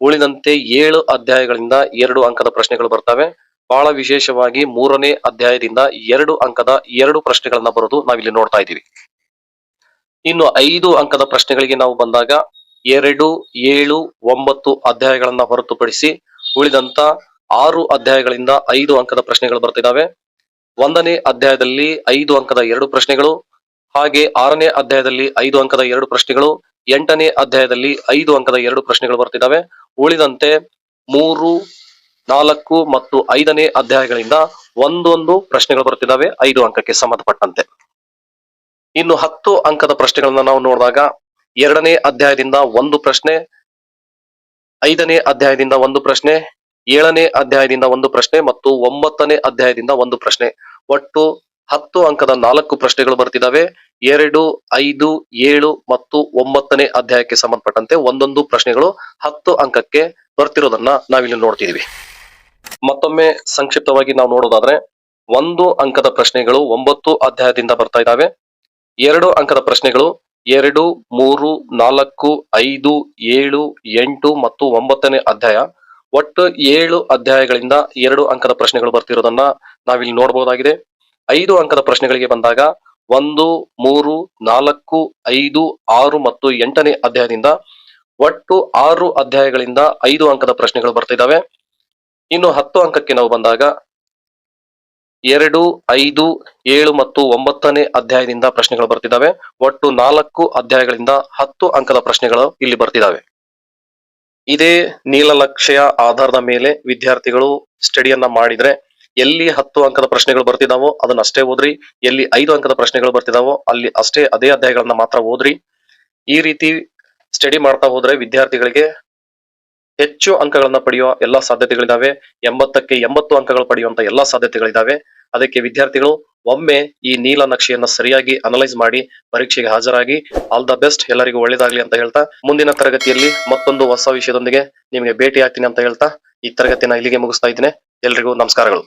ಉಳಿದಂತೆ ಏಳು ಅಧ್ಯಾಯಗಳಿಂದ ಎರಡು ಅಂಕದ ಪ್ರಶ್ನೆಗಳು ಬರ್ತವೆ. ಬಹಳ ವಿಶೇಷವಾಗಿ ಮೂರನೇ ಅಧ್ಯಾಯದಿಂದ ಎರಡು ಅಂಕದ ಎರಡು ಪ್ರಶ್ನೆಗಳನ್ನ ಬರೋದು ನಾವಿಲ್ಲಿ ನೋಡ್ತಾ ಇದ್ದೀವಿ. ಇನ್ನು ಐದು ಅಂಕದ ಪ್ರಶ್ನೆಗಳಿಗೆ ನಾವು ಬಂದಾಗ ಎರಡು, ಏಳು, ಒಂಬತ್ತು ಅಧ್ಯಾಯಗಳನ್ನ ಹೊರತುಪಡಿಸಿ ಉಳಿದಂತ ಆರು ಅಧ್ಯಾಯಗಳಿಂದ ಐದು ಅಂಕದ ಪ್ರಶ್ನೆಗಳು ಬರ್ತಿದ್ದಾವೆ ಒಂದನೇ ಅಧ್ಯಾಯದಲ್ಲಿ ಐದು ಅಂಕದ ಎರಡು ಪ್ರಶ್ನೆಗಳು ಹಾಗೆ ಆರನೇ ಅಧ್ಯಾಯದಲ್ಲಿ ಐದು ಅಂಕದ ಎರಡು ಪ್ರಶ್ನೆಗಳು, ಎಂಟನೇ ಅಧ್ಯಾಯದಲ್ಲಿ ಐದು ಅಂಕದ ಎರಡು ಪ್ರಶ್ನೆಗಳು ಬರ್ತಿದ್ದಾವೆ. ಉಳಿದಂತೆ ಮೂರು, ನಾಲ್ಕು ಮತ್ತು ಐದನೇ ಅಧ್ಯಾಯಗಳಿಂದ ಒಂದೊಂದು ಪ್ರಶ್ನೆಗಳು ಬರ್ತಿದ್ದಾವೆ, ಐದು ಅಂಕಕ್ಕೆ ಸಂಬಂಧಪಟ್ಟಂತೆ. ಇನ್ನು ಹತ್ತು ಅಂಕದ ಪ್ರಶ್ನೆಗಳನ್ನ ನಾವು ನೋಡಿದಾಗ, ಎರಡನೇ ಅಧ್ಯಾಯದಿಂದ ಒಂದು ಪ್ರಶ್ನೆ, ಐದನೇ ಅಧ್ಯಾಯದಿಂದ ಒಂದು ಪ್ರಶ್ನೆ, ಏಳನೇ ಅಧ್ಯಾಯದಿಂದ ಒಂದು ಪ್ರಶ್ನೆ ಮತ್ತು ಒಂಬತ್ತನೇ ಅಧ್ಯಾಯದಿಂದ ಒಂದು ಪ್ರಶ್ನೆ. ಒಟ್ಟು ಹತ್ತು ಅಂಕದ ನಾಲ್ಕು ಪ್ರಶ್ನೆಗಳು ಬರ್ತಿದ್ದಾವೆ ಎರಡು, ಐದು, ಏಳು ಮತ್ತು ಒಂಬತ್ತನೇ ಅಧ್ಯಾಯಕ್ಕೆ ಸಂಬಂಧಪಟ್ಟಂತೆ ಒಂದೊಂದು ಪ್ರಶ್ನೆಗಳು ಹತ್ತು ಅಂಕಕ್ಕೆ ಬರ್ತಿರೋದನ್ನ ನಾವಿಲ್ಲಿ ನೋಡ್ತಿದೀವಿ. ಮತ್ತೊಮ್ಮೆ ಸಂಕ್ಷಿಪ್ತವಾಗಿ ನಾವು ನೋಡೋದಾದ್ರೆ ಒಂದು ಅಂಕದ ಪ್ರಶ್ನೆಗಳು ಒಂಬತ್ತು ಅಧ್ಯಾಯದಿಂದ ಬರ್ತಾ ಇದ್ದಾವೆ ಎರಡು ಅಂಕದ ಪ್ರಶ್ನೆಗಳು ಎರಡು, ಮೂರು, ನಾಲ್ಕು, ಐದು, ಏಳು, ಎಂಟು ಮತ್ತು ಒಂಬತ್ತನೇ ಅಧ್ಯಾಯ. ಒಟ್ಟು ಏಳು ಅಧ್ಯಾಯಗಳಿಂದ ಎರಡು ಅಂಕದ ಪ್ರಶ್ನೆಗಳು ಬರ್ತಿರೋದನ್ನ ನಾವಿಲ್ಲಿ ನೋಡಬಹುದಾಗಿದೆ ಐದು ಅಂಕದ ಪ್ರಶ್ನೆಗಳಿಗೆ ಬಂದಾಗ ಒಂದು, ಮೂರು, ನಾಲ್ಕು, ಐದು, ಆರು ಮತ್ತು ಎಂಟನೇ ಅಧ್ಯಾಯದಿಂದ ಒಟ್ಟು ಆರು ಅಧ್ಯಾಯಗಳಿಂದ ಐದು ಅಂಕದ ಪ್ರಶ್ನೆಗಳು ಬರ್ತಿದ್ದಾವೆ ಇನ್ನು ಹತ್ತು ಅಂಕಕ್ಕೆ ನಾವು ಬಂದಾಗ ಎರಡು, ಐದು, ಏಳು ಮತ್ತು ಒಂಬತ್ತನೇ ಅಧ್ಯಾಯದಿಂದ ಪ್ರಶ್ನೆಗಳು ಬರ್ತಿದ್ದಾವೆ. ಒಟ್ಟು ನಾಲ್ಕು ಅಧ್ಯಾಯಗಳಿಂದ ಹತ್ತು ಅಂಕದ ಪ್ರಶ್ನೆಗಳು ಇಲ್ಲಿ ಬರ್ತಿದ್ದಾವೆ. ಇದೇ ನೀಲಲಕ್ಷೆಯ ಆಧಾರದ ಮೇಲೆ ವಿದ್ಯಾರ್ಥಿಗಳು ಸ್ಟಡಿಯನ್ನ ಮಾಡಿದ್ರೆ ಎಲ್ಲಿ ಹತ್ತು ಅಂಕದ ಪ್ರಶ್ನೆಗಳು ಬರ್ತಿದಾವೋ ಅದನ್ನ ಅಷ್ಟೇ ಓದ್ರಿ. ಎಲ್ಲಿ ಐದು ಅಂಕದ ಪ್ರಶ್ನೆಗಳು ಬರ್ತಿದಾವೋ ಅಲ್ಲಿ ಅಷ್ಟೇ ಅದೇ ಅಧ್ಯಾಯಗಳನ್ನ ಮಾತ್ರ ಓದ್ರಿ. ಈ ರೀತಿ ಸ್ಟಡಿ ಮಾಡ್ತಾ ಹೋದ್ರೆ ವಿದ್ಯಾರ್ಥಿಗಳಿಗೆ ಹೆಚ್ಚು ಅಂಕಗಳನ್ನ ಪಡೆಯುವ ಎಲ್ಲಾ ಸಾಧ್ಯತೆಗಳಿದಾವೆ. ಎಂಬತ್ತಕ್ಕೆ ಎಂಬತ್ತು ಅಂಕಗಳು ಪಡೆಯುವಂತ ಎಲ್ಲಾ ಸಾಧ್ಯತೆಗಳಿದಾವೆ. ಅದಕ್ಕೆ ವಿದ್ಯಾರ್ಥಿಗಳು ಒಮ್ಮೆ ಈ ನೀಲ ನಕ್ಷೆಯನ್ನ ಸರಿಯಾಗಿ ಅನಲೈಸ್ ಮಾಡಿ ಪರೀಕ್ಷೆಗೆ ಹಾಜರಾಗಿ ಆಲ್ ದ ಬೆಸ್ಟ್ ಎಲ್ಲರಿಗೂ ಒಳ್ಳೇದಾಗ್ಲಿ ಅಂತ ಹೇಳ್ತಾ ಮುಂದಿನ ತರಗತಿಯಲ್ಲಿ ಮತ್ತೊಂದು ಹೊಸ ವಿಷಯದೊಂದಿಗೆ ನಿಮಗೆ ಭೇಟಿ ಆಗ್ತೀನಿ ಅಂತ ಹೇಳ್ತಾ ಈ ತರಗತಿಯನ್ನ ಇಲ್ಲಿಗೆ ಮುಗಿಸ್ತಾ ಇದ್ದೀನಿ. ಎಲ್ರಿಗೂ ನಮಸ್ಕಾರಗಳು.